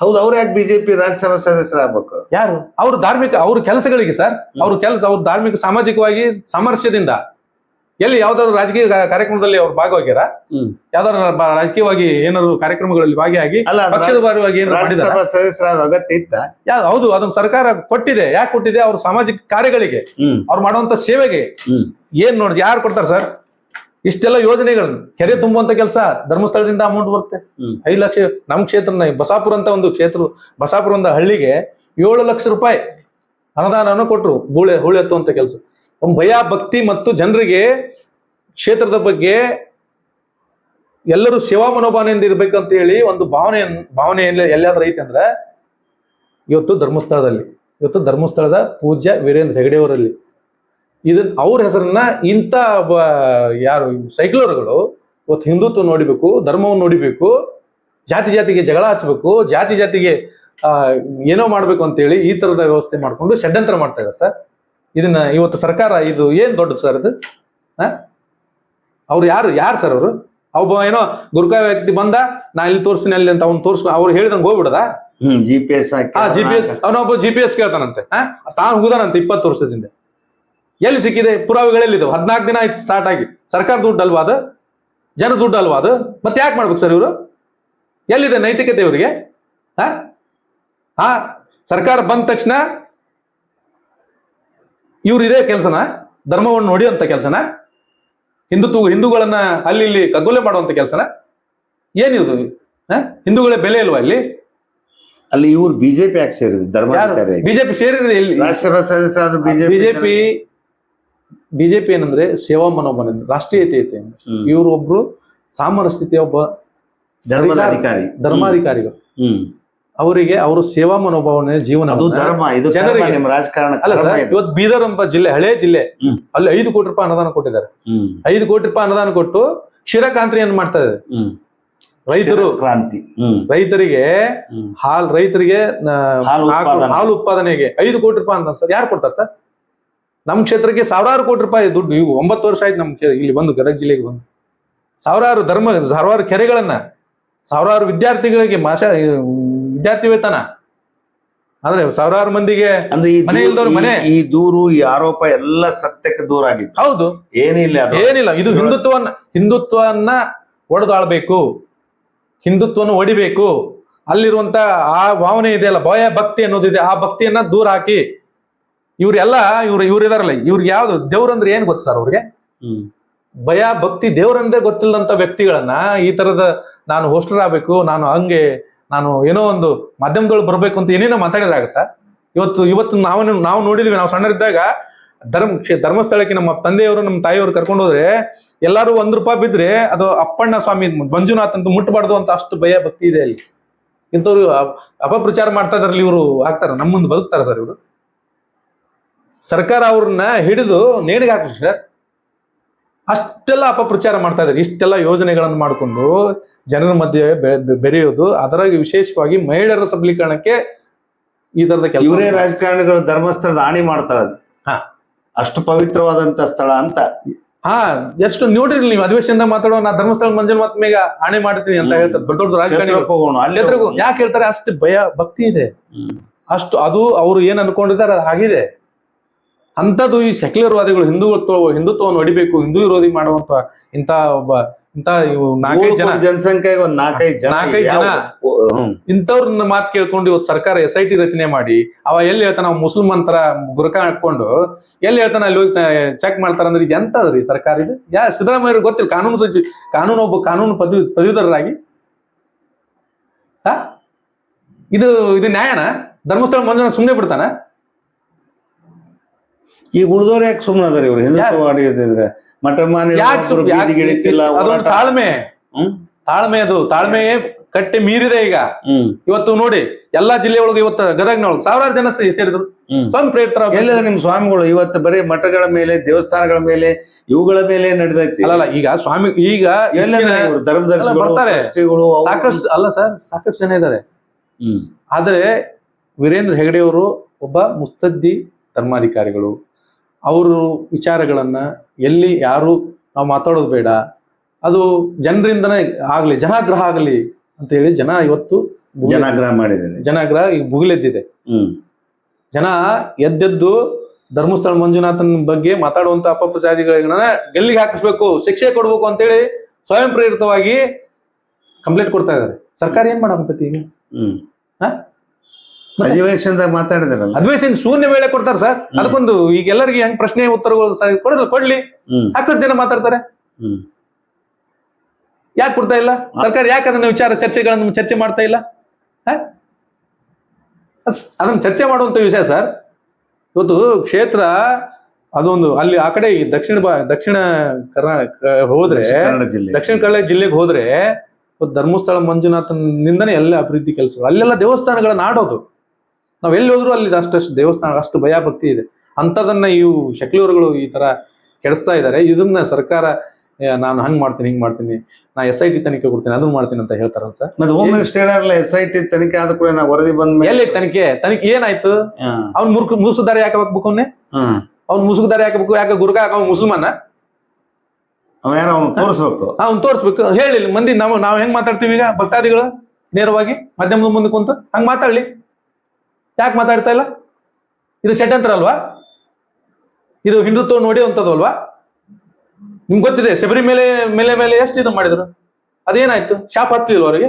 [SPEAKER 2] ಹೌದು ಅವ್ರು ಯಾಕೆ ಬಿಜೆಪಿ ರಾಜ್ಯಸಭಾ ಸದಸ್ಯರಾಗಬೇಕು?
[SPEAKER 3] ಯಾರು? ಅವ್ರ ಧಾರ್ಮಿಕ ಅವ್ರ ಕೆಲಸಗಳಿಗೆ ಸರ್ ಅವ್ರ ಕೆಲಸ ಅವ್ರ ಧಾರ್ಮಿಕ ಸಾಮಾಜಿಕವಾಗಿ ಸಾಮರಸ್ಯದಿಂದ. ಎಲ್ಲಿ ಯಾವ್ದಾದ್ರು ರಾಜಕೀಯ ಕಾರ್ಯಕ್ರಮದಲ್ಲಿ ಅವ್ರು ಭಾಗವಾಗಿರ
[SPEAKER 2] ಹ್ಮ್.
[SPEAKER 3] ಯಾವ್ದಾದ್ರು ರಾಜಕೀಯವಾಗಿ ಏನಾದ್ರು ಕಾರ್ಯಕ್ರಮಗಳಲ್ಲಿ ಭಾಗಿಯಾಗಿ ಪಕ್ಷದ ಭಾಗವಾಗಿ ಏನಾದ್ರು ಮಾಡಿದಾರ?
[SPEAKER 2] ರಾಜ್ಯಸಭಾ ಸದಸ್ಯರಾಗ ಅಗತ್ಯ ಇತ್ತ
[SPEAKER 3] ಹೌದು ಅದನ್ನ ಸರ್ಕಾರ ಕೊಟ್ಟಿದೆ. ಯಾಕೆ ಕೊಟ್ಟಿದೆ? ಅವ್ರ ಸಾಮಾಜಿಕ ಕಾರ್ಯಗಳಿಗೆ. ಅವ್ರು ಮಾಡುವಂತ ಸೇವೆಗೆ. ಏನ್ ನೋಡಿ ಯಾರು ಕೊಡ್ತಾರ ಸರ್? ಇಷ್ಟೆಲ್ಲ ಯೋಜನೆಗಳನ್ನ ಕೆರೆ ತುಂಬುವಂತ ಕೆಲಸ ಧರ್ಮಸ್ಥಳದಿಂದ ಅಮೌಂಟ್ ಬರುತ್ತೆ. ಐದು ಲಕ್ಷ ನಮ್ಮ ಕ್ಷೇತ್ರನ ಬಸಾಪುರ ಅಂತ ಒಂದು ಕ್ಷೇತ್ರ ಬಸಾಪುರ ಒಂದು ಹಳ್ಳಿಗೆ ಏಳು ಲಕ್ಷ ರೂಪಾಯಿ ಅನುದಾನವನ್ನು ಕೊಟ್ಟರು ಹೂಳೆ ಹೂಳೆ ಎತ್ತುವಂತ ಕೆಲಸ. ಭಯ, ಭಕ್ತಿ ಮತ್ತು ಜನರಿಗೆ ಕ್ಷೇತ್ರದ ಬಗ್ಗೆ ಎಲ್ಲರೂ ಸೇವಾ ಮನೋಭಾವನೆಯಿಂದ ಇರ್ಬೇಕು ಅಂತ ಹೇಳಿ ಒಂದು ಭಾವನೆ ಭಾವನೆ ಎಲ್ಲಿ ಎಲ್ಲಾದ್ರೂ ಐತೆ ಅಂದ್ರೆ ಇವತ್ತು ಧರ್ಮಸ್ಥಳದಲ್ಲಿ, ಇವತ್ತು ಧರ್ಮಸ್ಥಳದ ಪೂಜ್ಯ ವೀರೇಂದ್ರ ಹೆಗಡೆಯವರಲ್ಲಿ ಇದನ್ನ ಅವ್ರ ಹೆಸರನ್ನ ಇಂಥ ಯಾರು, ಸೈಕ್ಲರ್ಗಳು ಇವತ್ತು ಹಿಂದುತ್ವ ನೋಡಿಬೇಕು, ಧರ್ಮವನ್ನು ನೋಡಿಬೇಕು, ಜಾತಿ ಜಾತಿಗೆ ಜಗಳ ಹಚ್ಚಬೇಕು ಜಾತಿ ಜಾತಿಗೆ ಏನೋ ಮಾಡ್ಬೇಕು ಅಂತೇಳಿ ಈ ತರದ ವ್ಯವಸ್ಥೆ ಮಾಡ್ಕೊಂಡು ಷಡ್ಯಂತ್ರ ಮಾಡ್ತಾ ಇದ್ದಾರೆ ಸರ್. ಇದನ್ನ ಇವತ್ತು ಸರ್ಕಾರ ಇದು ಏನ್ ದೊಡ್ಡದು ಸರ್ ಇದು? ಅವ್ರು ಯಾರು ಯಾರು ಸರ್ ಅವರು? ಒಬ್ಬ ಏನೋ ಗುರುಕ ವ್ಯಕ್ತಿ ಬಂದ ನಾ ಇಲ್ಲಿ ತೋರಿಸ್ತೀನಿ ಅಲ್ಲಿ ಅಂತ ಅವ್ನು ತೋರಿಸ್ ಅವ್ರು ಹೇಳಿದಂಗೆ ಹೋಗ್ಬಿಡದ?
[SPEAKER 2] G P S
[SPEAKER 3] G P S ಅವನೊಬ್ಬ ಜಿ ಪಿ ಎಸ್ ಕೇಳ್ತಾನಂತೆ? ತಾನು ಹೋಗುದಾನಂತೆ ಇಪ್ಪತ್ತು ವರ್ಷದಿಂದ ಎಲ್ಲಿ ಸಿಕ್ಕಿದೆ? ಪುರಾವೆಗಳೆಲ್ಲಿದ್ದಾವೆ ಹದಿನಾಲ್ಕು ದಿನ ಆಯ್ತು ಸ್ಟಾರ್ಟ್ ಆಗಿ. ಸರ್ಕಾರ ದುಡ್ಡು ಅಲ್ವಾ ಅದು? ಜನ ದುಡ್ಡು ಅಲ್ವಾ ಅದು? ಮತ್ತೆ ಯಾಕೆ ಮಾಡ್ಬೇಕು ಸರ್ ಇವರು? ಎಲ್ಲಿದೆ ನೈತಿಕತೆ ಇವರಿಗೆ? ಹಾ? ಸರ್ಕಾರ ಬಂದ ತಕ್ಷಣ ಇವ್ರು ಇದೇ ಕೆಲಸನ ಧರ್ಮವನ್ನು ನೋಡಿಯುವಂತ ಕೆಲಸನ ಹಿಂದುತ್ವ ಹಿಂದೂಗಳನ್ನ ಅಲ್ಲಿ ಇಲ್ಲಿ ಕಗ್ಗೊಲೆ ಮಾಡುವಂತ ಕೆಲಸನ? ಏನಿದು ಹಿಂದೂಗಳೇ ಹಿಂದೂಗಳ ಬೆಲೆ ಇಲ್ವಾ ಇಲ್ಲಿ?
[SPEAKER 2] ಅಲ್ಲಿ ಇವ್ರು ಬಿಜೆಪಿ ಯಾಕೆ ಸೇರಿದ್ರು?
[SPEAKER 3] ಧರ್ಮ
[SPEAKER 2] ಧರ್ಮಾಧಿಕಾರಿ
[SPEAKER 3] ಬಿಜೆಪಿ ಸೇರಿದ್ರೆ
[SPEAKER 2] ಇಲ್ಲಿ ಬಿಜೆಪಿ
[SPEAKER 3] ಬಿಜೆಪಿ ಏನಂದ್ರೆ ಸೇವಾ ಮನೋಭಾವ ರಾಷ್ಟ್ರೀಯತೆ ಐತೆ ಇವರು ಒಬ್ರು ಸ್ಥಿತಿಯ ಒಬ್ಬ
[SPEAKER 2] ಧರ್ಮಾಧಿಕಾರಿ.
[SPEAKER 3] ಧರ್ಮಾಧಿಕಾರಿಗಳು. ಅವರಿಗೆ ಅವರು ಸೇವಾ ಮನೋಭಾವನೆ ಜೀವನ
[SPEAKER 2] ಅದು ಧರ್ಮ ಇದು ಕರ್ಮ
[SPEAKER 3] ಜನರಿಗೆ-
[SPEAKER 2] ನಿಮ್ಮ ರಾಜಕಾರಣ
[SPEAKER 3] ಅಲ್ಲ ಸರ್ ಇವತ್ತು ಬೀದರ್ ಎಂಬ ಜಿಲ್ಲೆ ಹಳೆ ಜಿಲ್ಲೆ ಅಲ್ಲಿ ಐದು ಕೋಟಿ ರೂಪಾಯಿ ಅನುದಾನ ಕೊಟ್ಟಿದ್ದಾರೆ. ಐದು ಕೋಟಿ ರೂಪಾಯಿ ಅನುದಾನ ಕೊಟ್ಟು ಶಿರಕಾಂತ್ರಿ ಏನ್ ಮಾಡ್ತಾ ಇದೆ ರೈತರು
[SPEAKER 2] ಕ್ರಾಂತಿ
[SPEAKER 3] ರೈತರಿಗೆ ಹಾಲು ರೈತರಿಗೆ
[SPEAKER 2] ಹಾಲು
[SPEAKER 3] ಉತ್ಪಾದನೆಗೆ ಐದು ಕೋಟಿ ರೂಪಾಯಿ ಅಂತ ಸರ್ ಯಾರು ಕೊಡ್ತಾರೆ ಸರ್? ನಮ್ಮ ಕ್ಷೇತ್ರಕ್ಕೆ ಸಾವಿರಾರು ಕೋಟಿ ರೂಪಾಯಿ ದುಡ್ಡು ಇವು ಒಂಬತ್ತು ವರ್ಷ ಆಯ್ತು ನಮ್ಮ ಕ್ಷೇ- ಇಲ್ಲಿ ಬಂದು ಗದಗ ಜಿಲ್ಲೆಗೆ ಬಂದು. ಸಾವಿರಾರು ಧರ್ಮ ಸಾವಿರಾರು ಕೆರೆಗಳನ್ನ ಸಾವಿರಾರು ವಿದ್ಯಾರ್ಥಿಗಳಿಗೆ ಮಾಷ ವಿದ್ಯಾರ್ಥಿ ವೇತನ ಅಂದ್ರೆ ಸಾವಿರಾರು ಮಂದಿಗೆ
[SPEAKER 2] ಅಂದ್ರೆ ಈ
[SPEAKER 3] ಮನೆ
[SPEAKER 2] ದೂರು-
[SPEAKER 3] ಇಲ್ದವ್ರು
[SPEAKER 2] ಈ- ದೂರು ಈ ಆರೋಪ ಎಲ್ಲ ಸತ್ಯಕ್ಕೆ ದೂರ ಆಗಿತ್ತು.
[SPEAKER 3] ಹೌದು.
[SPEAKER 2] ಏನಿಲ್ಲ ಅದು
[SPEAKER 3] ಏನಿಲ್ಲ. ಇದು ಹಿಂದುತ್ವವನ್ನ ಹಿಂದುತ್ವವನ್ನ ಒಡೆದಾಳ್ಬೇಕು. ಹಿಂದುತ್ವವನ್ನು ಒಡಿಬೇಕು. ಅಲ್ಲಿರುವಂತ ಆ ಭಾವನೆ ಇದೆಯಲ್ಲ ಭಯ ಭಕ್ತಿ ಅನ್ನೋದಿದೆ ಆ ಭಕ್ತಿಯನ್ನ ದೂರ ಹಾಕಿ ಇವ್ರೆಲ್ಲ ಇವ್ರು ಇವ್ರಿದಾರಲ್ಲ. ಇವ್ರಿಗೆ ಯಾವ್ದು? ದೇವ್ರಂದ್ರೆ ಏನ್ ಗೊತ್ತು ಸರ್ ಅವ್ರಿಗೆ?
[SPEAKER 2] ಹ್ಮ್.
[SPEAKER 3] ಭಯ ಭಕ್ತಿ ದೇವ್ರಂದ್ರೆ ಗೊತ್ತಿಲ್ಲದಂತ ವ್ಯಕ್ತಿಗಳನ್ನ ಈ ತರದ ನಾನು ಹೋಸ್ಟರ್ ಆಗ್ಬೇಕು ನಾನು ಹಂಗೆ ನಾನು ಏನೋ ಒಂದು ಮಾಧ್ಯಮದೊಳಗೆ ಬರಬೇಕು ಅಂತ ಏನೇನೋ ಮಾತಾಡಿದ್ರೆ ಆಗತ್ತಾ ಇವತ್ತು ಇವತ್ತು ನಾವು ನಾವು ನೋಡಿದ್ವಿ, ನಾವು ಸಣ್ಣರಿದ್ದಾಗ ಧರ್ಮ ಧರ್ಮಸ್ಥಳಕ್ಕೆ ನಮ್ಮ ತಂದೆಯವರು, ನಮ್ಮ ತಾಯಿಯವರು ಕರ್ಕೊಂಡು ಹೋದ್ರೆ ಎಲ್ಲರೂ ಒಂದ್ ರೂಪಾಯಿ ಬಿದ್ರೆ ಅದು ಅಪ್ಪಣ್ಣ ಸ್ವಾಮಿ, ಮಂಜುನಾಥ್ ಅಂತ ಮುಟ್ಟಬಾರ್ದು ಅಂತ ಅಷ್ಟು ಭಯ, ಭಕ್ತಿ ಇದೆ ಅಲ್ಲಿ. ಇಂಥವ್ರು ಅಪಪ್ರಚಾರ ಮಾಡ್ತಾ ಇದ್ರಲ್ಲಿ ಇವರು ಆಗ್ತಾರ ಮುಂದೆ ಬದುಕ್ತಾರ ಸರ್ ಇವರು. ಸರ್ಕಾರ ಅವ್ರನ್ನ ಹಿಡಿದು ನೇಣಿಗೆ ಹಾಕ್ರಿ ಸರ್. ಅಷ್ಟೆಲ್ಲ ಅಪಪ್ರಚಾರ ಮಾಡ್ತಾ ಇದ್ದಾರೆ. ಇಷ್ಟೆಲ್ಲ ಯೋಜನೆಗಳನ್ನು ಮಾಡಿಕೊಂಡು ಜನರ ಮಧ್ಯೆ ಬೆರೆಯೋದು ಅದರಾಗಿ ವಿಶೇಷವಾಗಿ ಮಹಿಳೆಯರ ಸಬಲೀಕರಣಕ್ಕೆ ಈ ತರದ
[SPEAKER 2] ಇವರೇ ರಾಜಕಾರಣಿಗಳು ಧರ್ಮಸ್ಥಳದ ಆಣಿ ಮಾಡ್ತಾರೆ ಅದು.
[SPEAKER 3] ಹಾ.
[SPEAKER 2] ಅಷ್ಟು ಪವಿತ್ರವಾದಂತ ಸ್ಥಳ ಅಂತ.
[SPEAKER 3] ಹಾ ಎಷ್ಟು ನೋಡಿರಿ ನೀವು ಅಧಿವೇಶನದಾಗ ಮಾತಾಡೋ ನಾ ಧರ್ಮಸ್ಥಳ ಮಂಜುನಾಥ್ ಮೇಗ ಆಣೆ ಮಾಡ್ತೀನಿ ಅಂತ ಹೇಳ್ತಾರೆ. ದೊಡ್ಡ ದೊಡ್ಡ
[SPEAKER 2] ರಾಜಕಾರಣಿ ಹೋಗೋಣ ಅಲ್ಲಿ
[SPEAKER 3] ಕ್ಷೇತ್ರಕ್ಕೂ ಯಾಕೆ ಹೇಳ್ತಾರೆ ಅಷ್ಟು ಭಯ ಭಕ್ತಿ ಇದೆ. ಅಷ್ಟು ಅದು ಅವರು ಏನ್ ಅನ್ಕೊಂಡಿದ್ದಾರೆ ಅದು ಆಗಿದೆ ಅಂಥದ್ದು ಈ ಸೆಕ್ಯುಲರ್ವಾದಿಗಳು ಹಿಂದುತ್ವ ಹಿಂದುತ್ವವನ್ನು ಹೊಡಿಬೇಕು ಹಿಂದೂ ವಿರೋಧಿ ಮಾಡುವಂತ ಇಂತ ಒಬ್ಬ ಇಂತ ಇವು ನಾಲ್ಕೈದು ಜನ.
[SPEAKER 2] ಜನಸಂಖ್ಯೆ ಒಂದ್ ನಾಲ್ಕೈದು ಜನ
[SPEAKER 3] ನಾಲ್ಕೈದು ಜನ. ಇಂಥವ್ರನ್ನ ಮಾತು ಕೇಳ್ಕೊಂಡು ಇವತ್ತು ಸರ್ಕಾರ ಎಸ್ ಐ ಟಿ ರಚನೆ ಮಾಡಿ ಅವ ಎಲ್ಲಿ ಹೇಳ್ತಾನ ಮುಸಲ್ಮಾನ್ ತರ ಗುರುಕ ಹಾಕೊಂಡು ಎಲ್ಲಿ ಹೇಳ್ತಾನ ಅಲ್ಲಿ ಹೋಗಿ ಚೆಕ್ ಮಾಡ್ತಾರ ಅಂದ್ರೆ ಇದು ಎಂತದ್ರಿ ಸರ್ಕಾರ ಇದು? ಯಾ ಸಿದ್ದರಾಮಯ್ಯ ಗೊತ್ತಿಲ್ಲ ಕಾನೂನು ಸಚಿವ ಕಾನೂನು ಒಬ್ಬ ಕಾನೂನು ಪದವಿ ಪದವೀಧರರಾಗಿ? ಇದು ಇದು ನ್ಯಾಯನ? ಧರ್ಮಸ್ಥಳ ಮಂಜುನಾಥ ಸುಮ್ಮನೆ ಬಿಡ್ತಾನ?
[SPEAKER 2] ಈಗ ಉಳಿದವ್ರು ಯಾಕೆ ಸುಮ್ಮನೆ ಅದಾರ ಇವ್ರು? ಹಿಂದುತ್ವ ಇದ್ರೆ ಮಠ ಮಾನ್ಯ
[SPEAKER 3] ಯಾಕೆ ಅದೊಂದು ತಾಳ್ಮೆ.
[SPEAKER 2] ಹ್ಮ್?
[SPEAKER 3] ತಾಳ್ಮೆ ಅದು. ತಾಳ್ಮೆ ಕಟ್ಟಿ ಮೀರಿದೆ ಈಗ.
[SPEAKER 2] ಹ್ಮ್.
[SPEAKER 3] ಇವತ್ತು ನೋಡಿ ಎಲ್ಲಾ ಜಿಲ್ಲೆ ಒಳಗೆ ಇವತ್ತು ಗದಗ್ನೊಳಗೆ ಸಾವಿರಾರು ಜನ ಸೇ- ಸೇರಿದ್ರು.
[SPEAKER 2] ಹ್ಮ್.
[SPEAKER 3] ಸ್ವಯಂ ಪ್ರೇರಿತರ
[SPEAKER 2] ಎಲ್ಲಿದೆ ನಿಮ್ ಸ್ವಾಮಿಗಳು? ಇವತ್ತು ಬರೀ ಮಠಗಳ ಮೇಲೆ ದೇವಸ್ಥಾನಗಳ ಮೇಲೆ ಇವುಗಳ ಮೇಲೆ ನಡೆದೈತಿ.
[SPEAKER 3] ಅಲ್ಲ ಈಗ ಸ್ವಾಮಿ ಈಗ
[SPEAKER 2] ಎಲ್ಲದ ಇವ್ರು?
[SPEAKER 3] ಬರ್ತಾರೆ.
[SPEAKER 2] ಟ್ರಸ್ಟಿಗಳು ಅವ್ರು-
[SPEAKER 3] ಸಾಕಷ್ಟು ಅಲ್ಲ ಸರ್ ಸಾಕಷ್ಟು ಜನ ಇದ್ದಾರೆ. ಆದ್ರೆ ವೀರೇಂದ್ರ ವೀರೇಂದ್ರ ಹೆಗಡೆಯವರು ಒಬ್ಬ ಮುಸ್ತದ್ದಿ ಧರ್ಮಾಧಿಕಾರಿಗಳು. ಅವರು ವಿಚಾರಗಳನ್ನ ಎಲ್ಲಿ ಯಾರು ನಾವು ಮಾತಾಡೋದು ಬೇಡ. ಅದು ಜನರಿಂದನೇ ಆಗಲಿ ಜನಾಗ್ರಹ ಆಗಲಿ ಅಂತ ಹೇಳಿ ಜನ ಇವತ್ತು
[SPEAKER 2] ಜನಾಗ್ರಹ ಮಾಡಿದ್ದಾರೆ.
[SPEAKER 3] ಜನಾಗ್ರಹ ಈಗ ಭುಗಿಲೆದ್ದಿದೆ ಜನ ಎದ್ದೆದ್ದು ಧರ್ಮಸ್ಥಳ ಮಂಜುನಾಥನ್ ಬಗ್ಗೆ ಮಾತಾಡುವಂತ ಅಪಪ್ರಚಾರಿಗಳನ್ನ ಗೆಲ್ಲಿಗೆ ಹಾಕಿಸ್ಬೇಕು ಶಿಕ್ಷೆ ಕೊಡ್ಬೇಕು ಅಂತೇಳಿ ಸ್ವಯಂ ಪ್ರೇರಿತವಾಗಿ ಕಂಪ್ಲೇಂಟ್ ಕೊಡ್ತಾ ಇದ್ದಾರೆ. ಸರ್ಕಾರ ಏನ್ ಮಾಡಾಕತ್ತೈತಿ ಈಗ?
[SPEAKER 2] ಅಧಿವೇಶನದಾಗ ಮಾತಾಡಿದ್ರಲ್ಲ.
[SPEAKER 3] ಅಧಿವೇಶನ ಶೂನ್ಯ ವೇಳೆ ಕೊಡ್ತಾರೆ ಸರ್. ಅದಕ್ಕೊಂದು ಈಗ ಎಲ್ಲರಿಗೆ ಹೆಂಗ್ ಪ್ರಶ್ನೆ ಉತ್ತರಗಳು ಕೊಡೋದು ಕೊಡ್ಲಿ. ಸಾಕಷ್ಟು ಜನ ಮಾತಾಡ್ತಾರೆ. ಯಾಕೆ ಕೊಡ್ತಾ ಇಲ್ಲ? ಸರ್ಕಾರ ಯಾಕೆ ಅದನ್ನ ವಿಚಾರ ಚರ್ಚೆಗಳನ್ನು ಚರ್ಚೆ ಮಾಡ್ತಾ ಇಲ್ಲ? ಅದನ್ನ ಚರ್ಚೆ ಮಾಡುವಂತ ವಿಷಯ ಸರ್. ಇವತ್ತು ಕ್ಷೇತ್ರ ಅದೊಂದು ಅಲ್ಲಿ ಆ ಕಡೆ ದಕ್ಷಿಣ ಬಾ ದಕ್ಷಿಣ ಕರ್ನಾಟಕ ಹೋದ್ರೆ
[SPEAKER 2] ದಕ್ಷಿಣ ಕನ್ನಡ
[SPEAKER 3] ಜಿಲ್ಲೆಗೆ ಹೋದ್ರೆ ಧರ್ಮಸ್ಥಳ ಮಂಜುನಾಥನಿಂದನೇ ಎಲ್ಲ ಅಭಿವೃದ್ಧಿ ಕೆಲಸಗಳು. ಅಲ್ಲೆಲ್ಲ ದೇವಸ್ಥಾನಗಳ ನಾಡೋದು. ನಾವ್ ಎಲ್ಲಿ ಹೋದ್ರು ಅಲ್ಲಿ ಅಷ್ಟಷ್ಟು ದೇವಸ್ಥಾನ ಅಷ್ಟು ಭಯ ಭಕ್ತಿ ಇದೆ. ಅಂಥದನ್ನ ಇವು ಶಕ್ಲಿಯವರುಗಳು ಈ ತರ ಕೆಡಿಸ್ತಾ ಇದ್ದಾರೆ ಇದನ್ನ ಸರ್ಕಾರ ನಾನು ಹಂಗ್ ಮಾಡ್ತೀನಿ ಹಿಂಗ್ ಮಾಡ್ತೀನಿ ನಾ ಎಸ್ ಐ ಟಿ ತನಿಖೆ ಕೊಡ್ತೀನಿ ಅದನ್ನ ಮಾಡ್ತೀನಿ ಅಂತ ಹೇಳ್ತಾರಲ್ಲ ಸರ್.
[SPEAKER 2] ಮತ್ತೆ ಹೋಮ್ ಮಿನಿಸ್ಟರ್ ಹೇಳಾರಲ್ಲ ಎಸ್ ಐ ಟಿ ತನಿಖೆ ಆದ ಕೂಡ ನಾ ವರದಿ ಬಂದ
[SPEAKER 3] ಎಲ್ಲಿ ತನಿಖೆ? ತನಿಖೆ ಏನಾಯ್ತು? ಅವ್ನ್ ಮುರ್ಕು ಮುಸುದಾರಿ ಯಾಕೆ ಹಾಕ್ಬೇಕು ಅವನ್ನೇ. ಅವ್ನ್ ಹಾಕಬೇಕು? ಯಾಕೆ ಗುರುಗ ಅವ್ನು ಮುಸಲ್ಮಾನ?
[SPEAKER 2] ಅವ ಯಾರು ಅವ್ನು ತೋರಿಸ್ಬೇಕು.
[SPEAKER 3] ಅವ್ನು ತೋರಿಸ್ಬೇಕು. ಹೇಳಿ ಮಂದಿ ನಾವು ನಾವ್ ಹೆಂಗ್ ಮಾತಾಡ್ತೀವಿ ಈಗ ಭಕ್ತಾದಿಗಳು ನೇರವಾಗಿ? ಮಾಧ್ಯಮದ ಮುಂದೆ ಕುಂತು ಹಂಗ್ ಮಾತಾಡ್ಲಿ. ಯಾಕೆ ಮಾತಾಡ್ತಾ ಇಲ್ಲ? ಇದು ಷಡ್ಯಂತ್ರ ಅಲ್ವಾ? ಇದು ಹಿಂದುತ್ವ ನೋಡಿ ಅಂತದ್ದು ಅಲ್ವಾ? ನಿಮ್ಗೆ ಗೊತ್ತಿದೆ, ಶಬರಿ ಮೇಲೆ ಮೇಲೆ ಮೇಲೆ ಎಷ್ಟು ಇದು ಮಾಡಿದ್ರು? ಅದೇನಾಯ್ತು? ಶಾಪ್ ಹತ್ತಿಲ್ವ ಅವರಿಗೆ?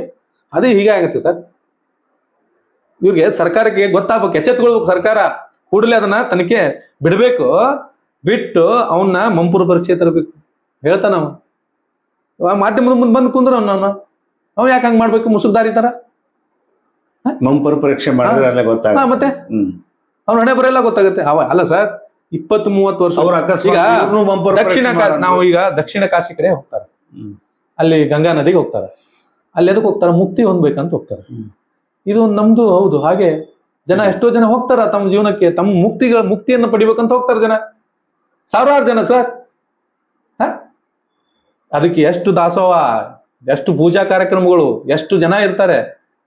[SPEAKER 3] ಅದೇ ಹೀಗೆ ಆಗುತ್ತೆ ಸರ್. ಇವ್ರಿಗೆ ಸರ್ಕಾರಕ್ಕೆ ಗೊತ್ತಾಗ್ಬೇಕು, ಎಚ್ಚೆತ್ಕೊಳ್ಬೇಕು ಸರ್ಕಾರ. ಕೂಡಲೇ ಅದನ್ನ ತನಿಖೆ ಬಿಡಬೇಕು, ಬಿಟ್ಟು ಅವನ್ನ ಮಂಪುರ ಪರೀಕ್ಷೆ ತರಬೇಕು ಹೇಳ್ತಾನ ಮಾಧ್ಯಮದ ಮುಂದೆ ಬಂದು ಕುಂದ್ರ ಅವನ ಅವ ಯಾಕೆ ಹಂಗೆ ಮಾಡ್ಬೇಕು ಮುಸುಕ್ದಾರಿ ತರ?
[SPEAKER 2] ಮಂಪರ್ ಪರೀಕ್ಷೆ ಮಾಡಿದ್ರೆ ಅಲ್ಲೇ ಗೊತ್ತಾಗ
[SPEAKER 3] ಮತ್ತೆ? ಅವ್ನ ಹಣೆ ಬರೆಲ್ಲ ಗೊತ್ತಾಗುತ್ತೆ. ಅವ ಅಲ್ಲ ಸರ್ ಇಪ್ಪತ್ತು ಮೂವತ್ತು ವರ್ಷ
[SPEAKER 2] ಅವ್ರ ಅಕಸ್ಮಾತ್
[SPEAKER 3] ಈಗ ದಕ್ಷಿಣ ನಾವು ಈಗ ದಕ್ಷಿಣ ಕಾಶಿ ಕಡೆ ಹೋಗ್ತಾರೆ. ಅಲ್ಲಿ ಗಂಗಾ ನದಿಗೆ ಹೋಗ್ತಾರೆ. ಅಲ್ಲಿ ಅದಕ್ಕೆ ಹೋಗ್ತಾರೆ ಮುಕ್ತಿ ಹೊಂದ್ಬೇಕಂತ ಹೋಗ್ತಾರೆ. ಇದು ನಮ್ದು ಹೌದು. ಹಾಗೆ ಜನ ಎಷ್ಟೋ ಜನ ಹೋಗ್ತಾರ ತಮ್ಮ ಜೀವನಕ್ಕೆ ತಮ್ಮ ಮುಕ್ತಿಗಳ ಮುಕ್ತಿಯನ್ನು ಪಡಿಬೇಕಂತ ಹೋಗ್ತಾರೆ ಜನ. ಸಾವಿರಾರು ಜನ ಸರ್. ಹ? ಅದಕ್ಕೆ ಎಷ್ಟು ದಾಸೋಹ ಎಷ್ಟು ಪೂಜಾ ಕಾರ್ಯಕ್ರಮಗಳು ಎಷ್ಟು ಜನ ಇರ್ತಾರೆ.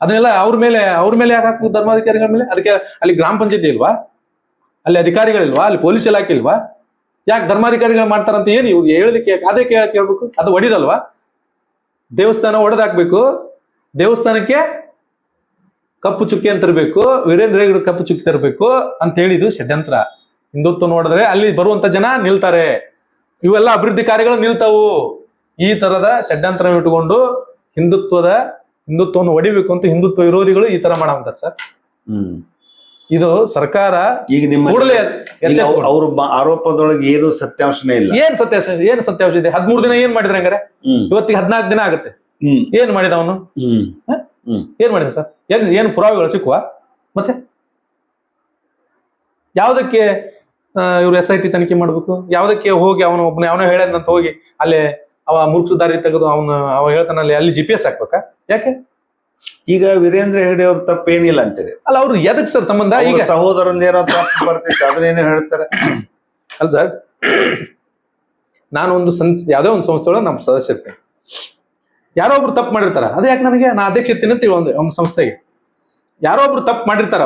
[SPEAKER 3] ಅದನ್ನೆಲ್ಲ ಅವ್ರ ಮೇಲೆ ಅವ್ರ ಮೇಲೆ ಯಾಕೆ ಹಾಕ್ಬೇಕು ಧರ್ಮಾಧಿಕಾರಿಗಳ ಮೇಲೆ? ಅದಕ್ಕೆ ಅಲ್ಲಿ ಗ್ರಾಮ ಪಂಚಾಯತಿ ಇಲ್ವಾ? ಅಲ್ಲಿ ಅಧಿಕಾರಿಗಳಿಲ್ವಾ ಅಲ್ಲಿ ಪೊಲೀಸ್ ಇಲಾಖೆ ಇಲ್ವಾ? ಯಾಕೆ ಧರ್ಮಾಧಿಕಾರಿಗಳು ಮಾಡ್ತಾರಂತ ಏನು ಇವ್ರು ಹೇಳಲಿಕ್ಕೆ ಅದೇ ಕೇಳಬೇಕು ಅದು ಒಡಿದಲ್ವಾ ದೇವಸ್ಥಾನ ಒಡೆದಾಕ್ಬೇಕು, ದೇವಸ್ಥಾನಕ್ಕೆ ಕಪ್ಪು ಚುಕ್ಕಿ ಅಂತ ತರಬೇಕು, ವೀರೇಂದ್ರ ಹೆಗಡೆ ಕಪ್ಪು ಚುಕ್ಕಿ ತರಬೇಕು ಅಂತ ಹೇಳಿದ್ದು ಷಡ್ಯಂತ್ರ. ಹಿಂದುತ್ವ ನೋಡಿದ್ರೆ ಅಲ್ಲಿ ಬರುವಂತ ಜನ ನಿಲ್ತಾರೆ. ಇವೆಲ್ಲ ಅಭಿವೃದ್ಧಿ ಕಾರ್ಯಗಳು ನಿಲ್ತಾವು. ಈ ತರದ ಷಡ್ಯಂತ್ರ ಇಟ್ಟುಕೊಂಡು ಹಿಂದುತ್ವದ ಹಿಂದುತ್ವವನ್ನು ಹೊಡಿಬೇಕು ಅಂತ ಹಿಂದುತ್ವ ವಿರೋಧಿಗಳು ಈ ತರ ಮಾಡಂತಾರೆ ಸರ್. ಇದು ಸರ್ಕಾರ
[SPEAKER 2] ಈಗ ನಿಮ್ಮ
[SPEAKER 3] ಕೂಡಲೇ
[SPEAKER 2] ಅವ್ರ ಆರೋಪದೊಳಗೆ ಏನು ಸತ್ಯಾಂಶನೇ ಇಲ್ಲ.
[SPEAKER 3] ಏನ್ ಸತ್ಯಾಂಶ ಏನ್ ಸತ್ಯಾಂಶ ಇದೆ? ಹದ್ಮೂರು ದಿನ ಏನ್ ಮಾಡಿದ್ರೆ ಹಂಗಾರೆ? ಇವತ್ತಿಗೆ ಹದಿನಾಲ್ಕು ದಿನ ಆಗುತ್ತೆ. ಏನ್ ಮಾಡಿದ ಅವನು? ಏನ್ ಮಾಡಿದ ಸರ್? ಏನ್ ಏನ್ ಪುರಾವೆಗಳು ಸಿಕ್ಕುವ ಮತ್ತೆ? ಯಾವ್ದಕ್ಕೆ ಇವ್ರು ಎಸ್ ಐ ಟಿ ತನಿಖೆ ಮಾಡ್ಬೇಕು? ಯಾವ್ದಕ್ಕೆ ಹೋಗಿ ಅವನು ಒಬ್ಬನೇ ಅವನೇ ಹೇಳಂತ ಹೋಗಿ ಅಲ್ಲಿ ಅವ ಮುರುಕ್ಸು ದಾರಿ ತೆಗೆದು ಅವನು ಅವ ಹೇಳ್ತಾನಲ್ಲಿ ಅಲ್ಲಿ ಜಿ ಪಿ ಎಸ್ ಹಾಕ್ಬೇಕಾ? ಯಾಕೆ?
[SPEAKER 2] ಈಗ ವೀರೇಂದ್ರ ಹೆಗಡೆ ಅವ್ರ ತಪ್ಪೇನಿಲ್ಲ ಅಂತೀರಿ.
[SPEAKER 3] ಅಲ್ಲ ಅವ್ರು ಎದಕ್ ಸರ್ ಸಂಬಂಧ? ಈಗ
[SPEAKER 2] ಸಹೋದರಂದೇನೋ ತಪ್ಪು ಬರ್ತೈತೆ ಅದನ್ನೇನು ಹೇಳ್ತಾರೆ?
[SPEAKER 3] ಅಲ್ಲ ಸರ್ ನಾನು ಒಂದು ಸಂಸ್ ಯಾವುದೇ ಒಂದು ಸಂಸ್ಥೆ ಒಳಗೆ ನಮ್ಮ ಸದಸ್ಯ ಇರ್ತೇನೆ. ಯಾರೋ ಒಬ್ರು ತಪ್ಪು ಮಾಡಿರ್ತಾರ. ಅದೇ ಯಾಕೆ ನನಗೆ? ನಾ ಅಧ್ಯಕ್ಷ ಇರ್ತೀನಿ ಅಂತ ಒಂದು ಒಂದು ಸಂಸ್ಥೆಗೆ. ಯಾರೋ ಒಬ್ರು ತಪ್ಪು ಮಾಡಿರ್ತಾರ.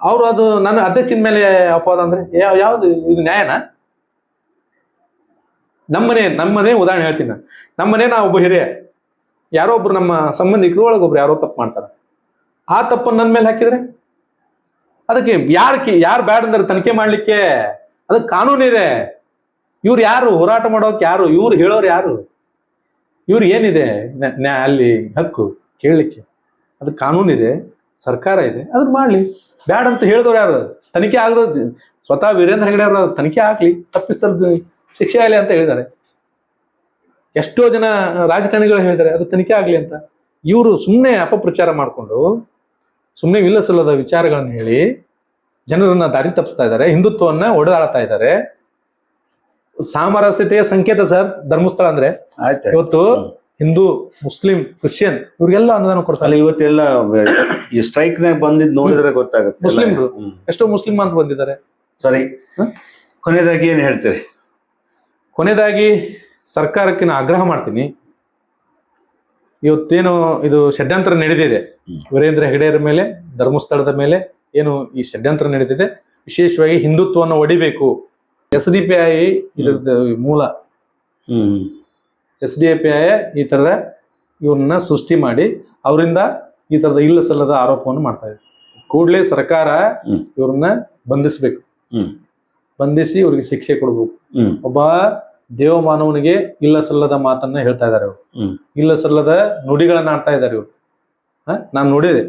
[SPEAKER 3] ಅವ್ರು ಅದು ನನ್ನ ಅಧ್ಯಕ್ಷನ ಮೇಲೆ ಅಪವಾದ ಅಂದ್ರೆ ಯಾವ ಯಾವ್ದು ಇದು ನ್ಯಾಯನಾ? ನಮ್ಮನೆ ನಮ್ಮನೇ ಉದಾಹರಣೆ ಹೇಳ್ತೀನಿ. ನಾನು ನಮ್ಮನೆ ನಾ ಒಬ್ಬ ಹಿರಿಯ. ಯಾರೋ ಒಬ್ರು ನಮ್ಮ ಸಂಬಂಧಿಕರು ಒಬ್ರು ಯಾರೋ ತಪ್ಪು ಮಾಡ್ತಾರೆ. ಆ ತಪ್ಪನ್ನು ನನ್ನ ಮೇಲೆ ಹಾಕಿದ್ರೆ? ಅದಕ್ಕೆ ಯಾರು ಯಾರು ಬ್ಯಾಡ್ ಅಂದ್ರೆ ತನಿಖೆ ಮಾಡ್ಲಿಕ್ಕೆ? ಅದಕ್ಕೆ ಕಾನೂನಿದೆ ಇವ್ರು ಯಾರು? ಹೋರಾಟ ಮಾಡೋಕೆ ಯಾರು? ಇವ್ರು ಹೇಳೋರು ಯಾರು? ಇವ್ರು ಏನಿದೆ? ಅಲ್ಲಿ ಹಕ್ಕು ಕೇಳಲಿಕ್ಕೆ. ಅದಕ್ಕೆ ಕಾನೂನಿದೆ ಸರ್ಕಾರ ಇದೆ ಅದನ್ನ ಮಾಡಲಿ. ಬ್ಯಾಡ್ ಅಂತ ಹೇಳಿದವ್ರು ಯಾರು? ತನಿಖೆ ಆಗದ ಸ್ವತಃ ವೀರೇಂದ್ರ ಹೆಗಡೆ ಅವರು, ತನಿಖೆ ಹಾಕ್ಲಿ ತಪ್ಪಿಸ್ತದ ಶಿಕ್ಷೆ ಆಗಲಿ ಅಂತ ಹೇಳಿದ್ದಾರೆ. ಎಷ್ಟೋ ಜನ ರಾಜಕಾರಣಿಗಳು ಹೇಳಿದ್ದಾರೆ ಅದು ತನಿಖೆ ಆಗಲಿ ಅಂತ. ಇವರು ಸುಮ್ಮನೆ ಅಪಪ್ರಚಾರ ಮಾಡಿಕೊಂಡು ಸುಮ್ಮನೆ ವಿಲ್ಲಸಲ್ಲದ ವಿಚಾರಗಳನ್ನು ಹೇಳಿ ಜನರನ್ನ ದಾರಿ ತಪ್ಪಿಸ್ತಾ ಇದ್ದಾರೆ ಹಿಂದುತ್ವವನ್ನ ಒಡೆದಾಡ್ತಾ ಇದ್ದಾರೆ. ಸಾಮರಸ್ಯತೆಯ ಸಂಕೇತ ಸರ್ ಧರ್ಮಸ್ಥಳ ಅಂದ್ರೆ. ಇವತ್ತು ಹಿಂದೂ ಮುಸ್ಲಿಂ ಕ್ರಿಶ್ಚಿಯನ್ ಇವ್ರಿಗೆಲ್ಲ ಅನುದಾನ ಕೊಡ್ತಾರೆ.
[SPEAKER 2] ಇವತ್ತೆಲ್ಲ ಈ ಸ್ಟ್ರೈಕ್ ನಾಗ ಬಂದಿದ್ ನೋಡಿದ್ರೆ ಗೊತ್ತಾಗುತ್ತೆ.
[SPEAKER 3] ಮುಸ್ಲಿಂ ಎಷ್ಟೋ ಮುಸ್ಲಿಂ ಅಂತ ಬಂದಿದ್ದಾರೆ.
[SPEAKER 2] ಸರಿ? ಕೊನೆಯದಾಗಿ ಏನ್ ಹೇಳ್ತೀರಿ?
[SPEAKER 3] ಕೊನೆಯದಾಗಿ ಸರ್ಕಾರಕ್ಕೆ ನಾನು ಆಗ್ರಹ ಮಾಡ್ತೀನಿ. ಇವತ್ತೇನು ಇದು ಷಡ್ಯಂತ್ರ ನಡೆದಿದೆ. ವೀರೇಂದ್ರ ಹೆಗಡೆಯರ ಮೇಲೆ ಧರ್ಮಸ್ಥಳದ ಮೇಲೆ ಏನು ಈ ಷಡ್ಯಂತ್ರ ನಡೆದಿದೆ. ವಿಶೇಷವಾಗಿ ಹಿಂದುತ್ವವನ್ನು ಒಡಿಬೇಕು. ಎಸ್ ಡಿ ಪಿ ಐ ಇದ್ರದ್ದು ಮೂಲ. ಎಸ್ ಡಿ ಪಿ ಐ ಈ ಥರದ ಇವನ್ನ ಸೃಷ್ಟಿ ಮಾಡಿ ಅವರಿಂದ ಈ ತರದ ಇಲ್ಲ ಸಲ್ಲದ ಆರೋಪವನ್ನು ಮಾಡ್ತಾ ಇದೆ ಕೂಡಲೇ ಸರ್ಕಾರ. ಇವ್ರನ್ನ ಬಂಧಿಸ್ಬೇಕು. ಬಂಧಿಸಿ ಇವ್ರಿಗೆ ಶಿಕ್ಷೆ ಕೊಡ್ಬೇಕು. ಒಬ್ಬ ದೇವ ಮಾನವನಿಗೆ ಇಲ್ಲ ಸಲ್ಲದ ಮಾತನ್ನ ಹೇಳ್ತಾ ಇದ್ದಾರೆ ಅವರು ಇಲ್ಲ ಸಲ್ಲದ ನುಡಿಗಳನ್ನ ಆಡ್ತಾ ಇದ್ದಾರೆ ಇವರು. ನಾನು ನೋಡಿದೆ.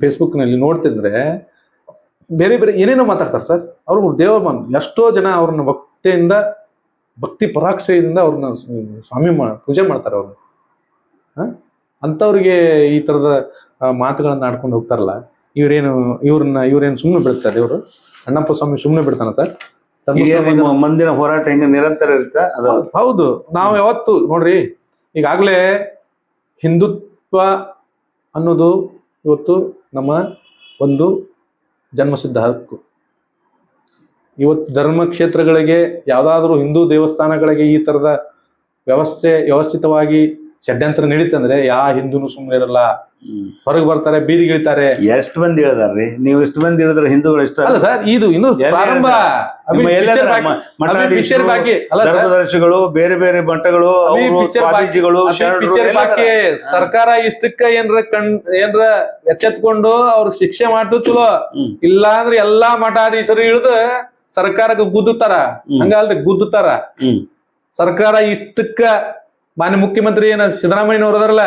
[SPEAKER 3] ಫೇಸ್ಬುಕ್ನಲ್ಲಿ ನೋಡ್ತಿದ್ರೆ ಬೇರೆ ಬೇರೆ ಏನೇನೋ ಮಾತಾಡ್ತಾರೆ ಸರ್. ಅವರು ದೇವ ಮಾನ ಎಷ್ಟೋ ಜನ ಅವ್ರನ್ನ ಭಕ್ತಿಯಿಂದ ಭಕ್ತಿ ಪರಾಕ್ಷಯದಿಂದ ಅವ್ರನ್ನ ಸ್ವಾಮಿ ಪೂಜೆ ಮಾಡ್ತಾರೆ ಅವ್ರನ್ನ ಹ? ಅಂಥವ್ರಿಗೆ ಈ ಥರದ ಮಾತುಗಳನ್ನ ಆಡ್ಕೊಂಡು ಹೋಗ್ತಾರಲ್ಲ ಇವ್ರೇನು ಇವ್ರನ್ನ ಇವ್ರೇನು ಸುಮ್ಮನೆ ಬಿಡ್ತಾರೆ ದೇವರು ಅಣ್ಣಪ್ಪ ಸ್ವಾಮಿ ಸುಮ್ಮನೆ ಬಿಡ್ತಾನ ಸರ್?
[SPEAKER 2] ಮಂದಿನ ಹೋರಾಟ ಹೆಂಗ ನಿರಂತರ ಇರುತ್ತೆ
[SPEAKER 3] ಹೌದು ನಾವು ಯಾವತ್ತು ನೋಡ್ರಿ ಈಗಾಗಲೇ ಹಿಂದುತ್ವ ಅನ್ನೋದು ಇವತ್ತು ನಮ್ಮ ಒಂದು ಜನ್ಮಸಿದ್ಧ ಹಕ್ಕು. ಇವತ್ತು ಧರ್ಮ ಕ್ಷೇತ್ರಗಳಿಗೆ ಯಾವುದಾದ್ರೂ ಹಿಂದೂ ದೇವಸ್ಥಾನಗಳಿಗೆ ಈ ಥರದ ವ್ಯವಸ್ಥೆ ವ್ಯವಸ್ಥಿತವಾಗಿ ಷಡ್ಯಂತ್ರ ನಡೀತಂದ್ರೆ ಯಾ ಹಿಂದೂನು ಸುಮ್ಮನೆ ಇರಲ್ಲ. ಹೊರಗೆ ಬರ್ತಾರೆ ಬೀದಿಗಿಳಿತಾರೆ
[SPEAKER 2] ಎಷ್ಟು ಮಂದಿ ಹೇಳಿದಾರ್ರಿ? ನೀವು ಎಷ್ಟು ಮಂದಿ ಹೇಳಿದ್ರೆ ಹಿಂದೂಗಳು ಇಷ್ಟ
[SPEAKER 3] ಅಲ್ಲ ಸರ್ ಇದು ಇನ್ನು ಪ್ರಾರಂಭ.
[SPEAKER 2] ಧರ್ಮದರ್ಶಿಗಳು ಬೇರೆ ಬೇರೆ ಮಠಗಳು ಸ್ವಾಮೀಜಿಗಳು.
[SPEAKER 3] ಸರ್ಕಾರ ಇಷ್ಟಕ್ಕ ಏನ್ರ ಕಣ್ ಏನ್ರ ಎಚ್ಚೆತ್ಕೊಂಡು ಅವ್ರ ಶಿಕ್ಷೆ ಮಾಡ್ತು ಚಲೋ. ಇಲ್ಲ ಅಂದ್ರೆ ಎಲ್ಲಾ ಮಠಾಧೀಶರು ಇಳಿದು ಸರ್ಕಾರಕ್ಕೆ ಗುದ್ದುತ್ತಾರ. ಹಂಗಲ್ರಿ ಗುದ್ದುತ್ತಾರ. ಸರ್ಕಾರ ಇಷ್ಟಕ್ಕ ಮಾನ್ಯ ಮುಖ್ಯಮಂತ್ರಿ ಏನ ಸಿದ್ದರಾಮಯ್ಯನವ್ರು ಅದಾರಲ್ಲ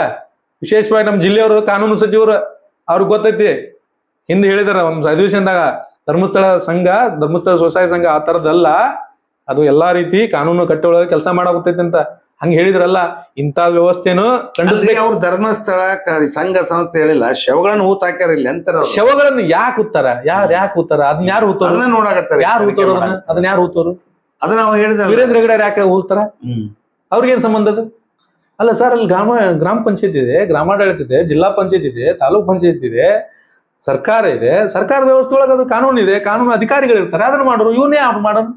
[SPEAKER 3] ವಿಶೇಷವಾಗಿ ನಮ್ಮ ಜಿಲ್ಲೆಯವರು ಕಾನೂನು ಸಚಿವರು ಅವ್ರಿಗೆ ಗೊತ್ತೈತಿ. ಹಿಂದೆ ಹೇಳಿದಾರ ಒಂದು ಅಧಿವೇಶನದಾಗ ಧರ್ಮಸ್ಥಳ ಸಂಘ ಧರ್ಮಸ್ಥಳ ಸ್ವಸಹಾಯ ಸಂಘ ಆ ತರದಲ್ಲ ಅದು ಎಲ್ಲಾ ರೀತಿ ಕಾನೂನು ಕಟ್ಟೊಳಗೆ ಕೆಲಸ ಮಾಡಾಗುತ್ತೈತಿ ಅಂತ ಹಂಗ ಹೇಳಿದ್ರಲ್ಲ ಇಂತ ವ್ಯವಸ್ಥೆನು
[SPEAKER 2] ಅವ್ರು ಧರ್ಮಸ್ಥಳ ಸಂಘ ಸಂಸ್ಥೆ ಹೇಳಿಲ್ಲ ಶವಗಳನ್ನ ಹೂತ್ ಹಾಕ್ಯಾರ ಇಲ್ಲಿ ಅಂತಾರ
[SPEAKER 3] ಶವಗಳನ್ನ ಯಾಕೆ ಹುತ್ತಾರ? ಯಾರು ಯಾಕೆ ಹುತ್ತಾರ? ಅದನ್ನ ಯಾರು ಹೂತಾರ
[SPEAKER 2] ಅದನ್ನ ನೋಡಾಕತ್ತಾರ
[SPEAKER 3] ಯಾರು ಹೂತಾರ ಅದನ್ನ? ಯಾರು ಹುತ್ತೋರು?
[SPEAKER 2] ಅದನ್ನ ನಾವು ಹೇಳಿದ್ರೆ
[SPEAKER 3] ವೀರೇಂದ್ರ ಹೆಗಡೆ ಯಾಕೆ ಹುತ್ತಾರ?
[SPEAKER 2] ಹ್ಮ್.
[SPEAKER 3] ಅವ್ರಿಗೇನ್ ಸಂಬಂಧ ಅದು? ಅಲ್ಲ ಸರ್ ಅಲ್ಲಿ ಗ್ರಾಮ ಗ್ರಾಮ ಪಂಚಾಯತ್ ಇದೆ ಗ್ರಾಮಾಡಳಿತ ಇದೆ ಜಿಲ್ಲಾ ಪಂಚಾಯತ್ ಇದೆ ತಾಲೂಕ್ ಪಂಚಾಯತ್ ಇದೆ ಸರ್ಕಾರ ಇದೆ. ಸರ್ಕಾರ ವ್ಯವಸ್ಥೆ ಒಳಗೆ ಅದು ಕಾನೂನು ಇದೆ ಕಾನೂನು ಅಧಿಕಾರಿಗಳು ಇರ್ತಾರೆ ಅದನ್ನ ಮಾಡೋರು ಇವನೇ ಅವ್ರು ಮಾಡೋನು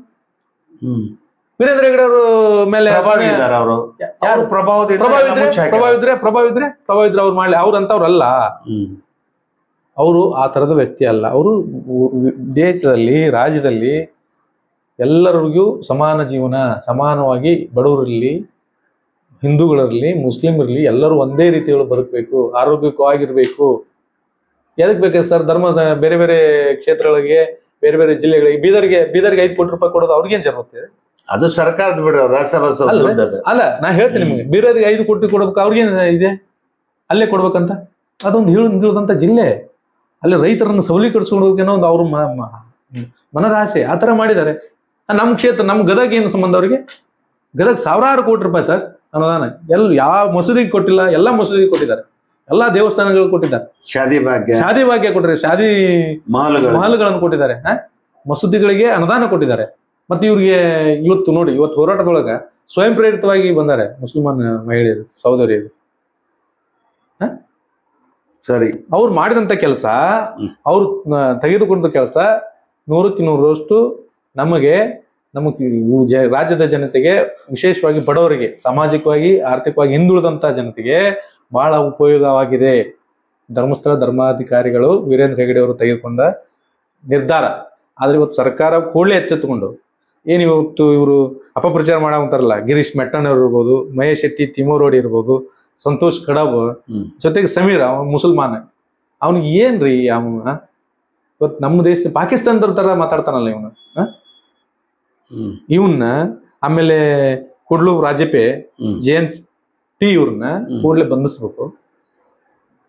[SPEAKER 2] ಹ್ಮ್.
[SPEAKER 3] ವೀರೇಂದ್ರ ಹೆಗಡೆ ಅವರು ಮೇಲೆ
[SPEAKER 2] ಪ್ರಭಾವಿ ಇದಾರ
[SPEAKER 3] ಯಾರು? ಪ್ರಭಾವ ಇದ್ರೆ ಪ್ರಭಾವ ಇದ್ರೆ ಅವ್ರು ಮಾಡ್ಲಿ. ಅವ್ರು ಅಂತವ್ರಲ್ಲ ಅವರು ಆ ತರದ ವ್ಯಕ್ತಿ ಅಲ್ಲ. ಅವರು ದೇಶದಲ್ಲಿ ರಾಜ್ಯದಲ್ಲಿ ಎಲ್ಲರಿಗೂ ಸಮಾನ ಜೀವನ ಸಮಾನವಾಗಿ ಬಡವರಿರಲಿ ಹಿಂದೂಗಳಿರಲಿ ಮುಸ್ಲಿಂ ಇರಲಿ ಎಲ್ಲರೂ ಒಂದೇ ರೀತಿಯೊಳಗೆ ಬದುಕಬೇಕು ಆರೋಗ್ಯಕವಾಗಿರಬೇಕು. ಎದಕ್ಕೆ ಬೇಕು ಸರ್ ಧರ್ಮದ ಬೇರೆ ಬೇರೆ ಕ್ಷೇತ್ರಗಳಿಗೆ ಬೇರೆ ಬೇರೆ ಜಿಲ್ಲೆಗಳಿಗೆ? ಬೀದರ್ಗೆ ಬೀದರ್ಗೆ ಐದು ಕೋಟಿ ರೂಪಾಯಿ ಕೊಡೋದು ಅವ್ರಿಗೇನು ಜರುತ್ತೆ
[SPEAKER 2] ಅದು ಸರ್ಕಾರದ ಬಿಡ
[SPEAKER 3] ಅಲ್ಲ ನಾ ಹೇಳ್ತೀನಿ ನಿಮಗೆ. ಬೀದರ್ಗೆ ಐದು ಕೋಟಿ ಕೊಡಬೇಕು ಅವ್ರಿಗೇನ್ ಇದೆ? ಅಲ್ಲೇ ಕೊಡ್ಬೇಕಂತ? ಅದೊಂದು ಹೇಳ ಹಿಡಿದಂತ ಜಿಲ್ಲೆ. ಅಲ್ಲಿ ರೈತರನ್ನು ಸಬಲೀಕರಿಸ್ಕೊಡೋಕೇನೋ ಒಂದು ಅವ್ರ ಮನದಾಸೆ. ಆ ಥರ ಮಾಡಿದ್ದಾರೆ. ನಮ್ಮ ಕ್ಷೇತ್ರ ನಮ್ಮ ಗದಗ ಏನು ಸಂಬಂಧ ಅವರಿಗೆ? ಗದಗ ಸಾವಿರಾರು ಕೋಟಿ ರೂಪಾಯಿ ಸರ್ ಅನುದಾನ. ಎಲ್ ಯಾವ ಮಸೂದಿಗೆ ಕೊಟ್ಟಿಲ್ಲ ಎಲ್ಲ ಮಸೂದಿಗೆ ಕೊಟ್ಟಿದ್ದಾರೆ. ಎಲ್ಲಾ ದೇವಸ್ಥಾನಗಳು ಕೊಟ್ಟಿದ್ದಾರೆ.
[SPEAKER 2] ಶಾದಿ ಭಾಗ್ಯ.
[SPEAKER 3] ಶಾದಿ ಭಾಗ್ಯ ಕೊಟ್ಟರೆ ಶಾದಿ
[SPEAKER 2] ಮಹಲ್ಗಳು.
[SPEAKER 3] ಮಹಲ್ಗಳನ್ನು ಕೊಟ್ಟಿದ್ದಾರೆ ಮಸೂದಿಗಳಿಗೆ ಅನುದಾನ ಕೊಟ್ಟಿದ್ದಾರೆ. ಮತ್ತೆ ಇವ್ರಿಗೆ ಇವತ್ತು ನೋಡಿ ಇವತ್ತು ಹೋರಾಟದೊಳಗ ಸ್ವಯಂ ಪ್ರೇರಿತವಾಗಿ ಬಂದಾರೆ ಮುಸ್ಲಿಮಾನ್ ಮಹಿಳೆಯರು ಸಹೋದರಿಯರು.
[SPEAKER 2] ಸರಿ.
[SPEAKER 3] ಅವ್ರು ಮಾಡಿದಂತ ಕೆಲಸ. ಅವ್ರು ತೆಗೆದುಕೊಂಡ ಕೆಲಸ ನೂರಕ್ಕೆ ನೂರರಷ್ಟು ನಮಗೆ ನಮಗೆ ರಾಜ್ಯದ ಜನತೆಗೆ ವಿಶೇಷವಾಗಿ ಬಡವರಿಗೆ ಸಾಮಾಜಿಕವಾಗಿ ಆರ್ಥಿಕವಾಗಿ ಹಿಂದುಳಿದಂತ ಜನತೆಗೆ ಬಹಳ ಉಪಯೋಗವಾಗಿದೆ. ಧರ್ಮಸ್ಥಳ ಧರ್ಮಾಧಿಕಾರಿಗಳು ವೀರೇಂದ್ರ ಹೆಗಡೆ ಅವರು ತೆಗೆದುಕೊಂಡ ನಿರ್ಧಾರ. ಆದ್ರೆ ಇವತ್ತು ಸರ್ಕಾರ ಕೂಡಲೇ ಎಚ್ಚೆತ್ತುಕೊಂಡು ಏನು ಇವತ್ತು ಇವರು ಅಪಪ್ರಚಾರ ಮಾಡುವಂತಾರಲ್ಲ ಗಿರೀಶ್ ಮೆಟ್ಟಣ್ಣವ್ರು ಇರ್ಬೋದು ಮಹೇಶ್ ಶೆಟ್ಟಿ ತಿಮೋರೋಡಿ ಇರ್ಬೋದು ಸಂತೋಷ್ ಕಡಬ್ ಜೊತೆಗೆ ಸಮೀರ್ ಅವ ಮುಸಲ್ಮಾನ. ಅವನಿಗೆ ಏನ್ರಿ ಅವನ ಇವತ್ತು ನಮ್ಮ ದೇಶದ ಪಾಕಿಸ್ತಾನದವ್ರ ತರ ಮಾತಾಡ್ತಾನಲ್ಲ ಇವನು ಇವನ್ನ ಆಮೇಲೆ ಕುಡ್ಲು ರಾಜಪೆ ಜಯಂತ್ ಟಿ ಇವ್ರನ್ನ. ಕೂಡಲೇ ಬಂಧಿಸ್ಬೇಕು.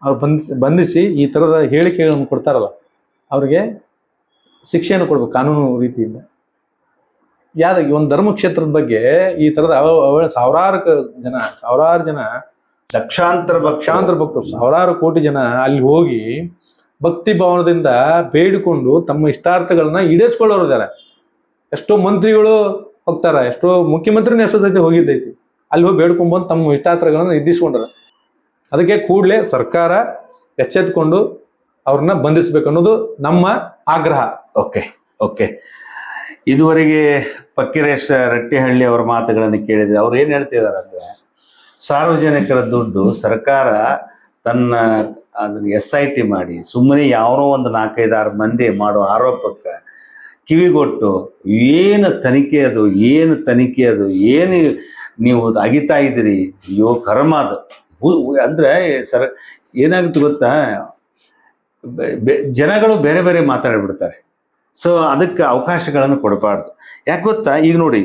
[SPEAKER 3] ಅವ್ರು ಬಂಧಿಸಿ ಬಂಧಿಸಿ ಈ ತರದ ಹೇಳಿಕೆಗಳನ್ನು ಕೊಡ್ತಾರಲ್ಲ ಅವ್ರಿಗೆ ಶಿಕ್ಷೆಯನ್ನು ಕೊಡ್ಬೇಕು ಕಾನೂನು ರೀತಿಯಿಂದ. ಯಾವ್ದ ಒಂದು ಧರ್ಮ ಕ್ಷೇತ್ರದ ಬಗ್ಗೆ ಈ ತರದ ಅವ ಸಾವಿರಾರು ಜನ ಸಾವಿರಾರು ಜನ
[SPEAKER 2] ಲಕ್ಷಾಂತರ
[SPEAKER 3] ಲಕ್ಷಾಂತರ ಭಕ್ತರು ಸಾವಿರಾರು ಕೋಟಿ ಜನ ಅಲ್ಲಿ ಹೋಗಿ ಭಕ್ತಿ ಭಾವನದಿಂದ ಬೇಡಿಕೊಂಡು ತಮ್ಮ ಇಷ್ಟಾರ್ಥಗಳನ್ನ ಈಡೇರಿಸ್ಕೊಳ್ಳೋರು ಇದಾರೆ ಎಷ್ಟೋ ಮಂತ್ರಿಗಳು ಹೋಗ್ತಾರ, ಎಷ್ಟೋ ಮುಖ್ಯಮಂತ್ರಿನ ಎಷ್ಟೋ ಸತಿ ಹೋಗಿದ್ದೈತಿ. ಅಲ್ಲಿ ಹೋಗಿ ಬೇಡ್ಕೊಂಬಂದು ತಮ್ಮ ಇಷ್ಟಾರ್ಥಗಳನ್ನ ಇದ್ದಿಸ್ಕೊಂಡ್ರ. ಅದಕ್ಕೆ ಕೂಡಲೇ ಸರ್ಕಾರ ಎಚ್ಚೆತ್ಕೊಂಡು ಅವ್ರನ್ನ ಬಂಧಿಸ್ಬೇಕು ಅನ್ನೋದು ನಮ್ಮ ಆಗ್ರಹ.
[SPEAKER 2] Okay okay. ಇದುವರೆಗೆ ಪಕ್ಕಿರೇಶ್ ರಟ್ಟಿಹಳ್ಳಿ ಅವರ ಮಾತುಗಳನ್ನು ಕೇಳಿದ್ರೆ ಅವ್ರು ಏನು ಹೇಳ್ತಿದ್ದಾರೆ ಅಂದ್ರೆ, ಸಾರ್ವಜನಿಕರ ದುಡ್ಡು ಸರ್ಕಾರ ತನ್ನ ಅದನ್ನ ಎಸ್ ಐ ಟಿ ಮಾಡಿ ಸುಮ್ಮನೆ ಯಾರೋ ಒಂದು ನಾಲ್ಕೈದಾರು ಮಂದಿ ಮಾಡೋ ಆರೋಪಕ್ಕೆ ಕಿವಿಗೊಟ್ಟು, ಏನು ತನಿಖೆ ಅದು, ಏನು ತನಿಖೆ ಅದು, ಏನು ನೀವು ಅಗಿತಾ ಇದ್ದೀರಿ, ಅಯ್ಯೋ ಕರ್ಮ ಅದು. ಅಂದರೆ ಸರ್, ಏನಾಗುತ್ತೆ ಗೊತ್ತಾ? ಜನಗಳು ಬೇರೆ ಬೇರೆ ಮಾತಾಡಿಬಿಡ್ತಾರೆ. ಸೊ ಅದಕ್ಕೆ ಅವಕಾಶಗಳನ್ನು ಕೊಡಬಾರ್ದು. ಯಾಕೆ ಗೊತ್ತಾ? ಈಗ ನೋಡಿ,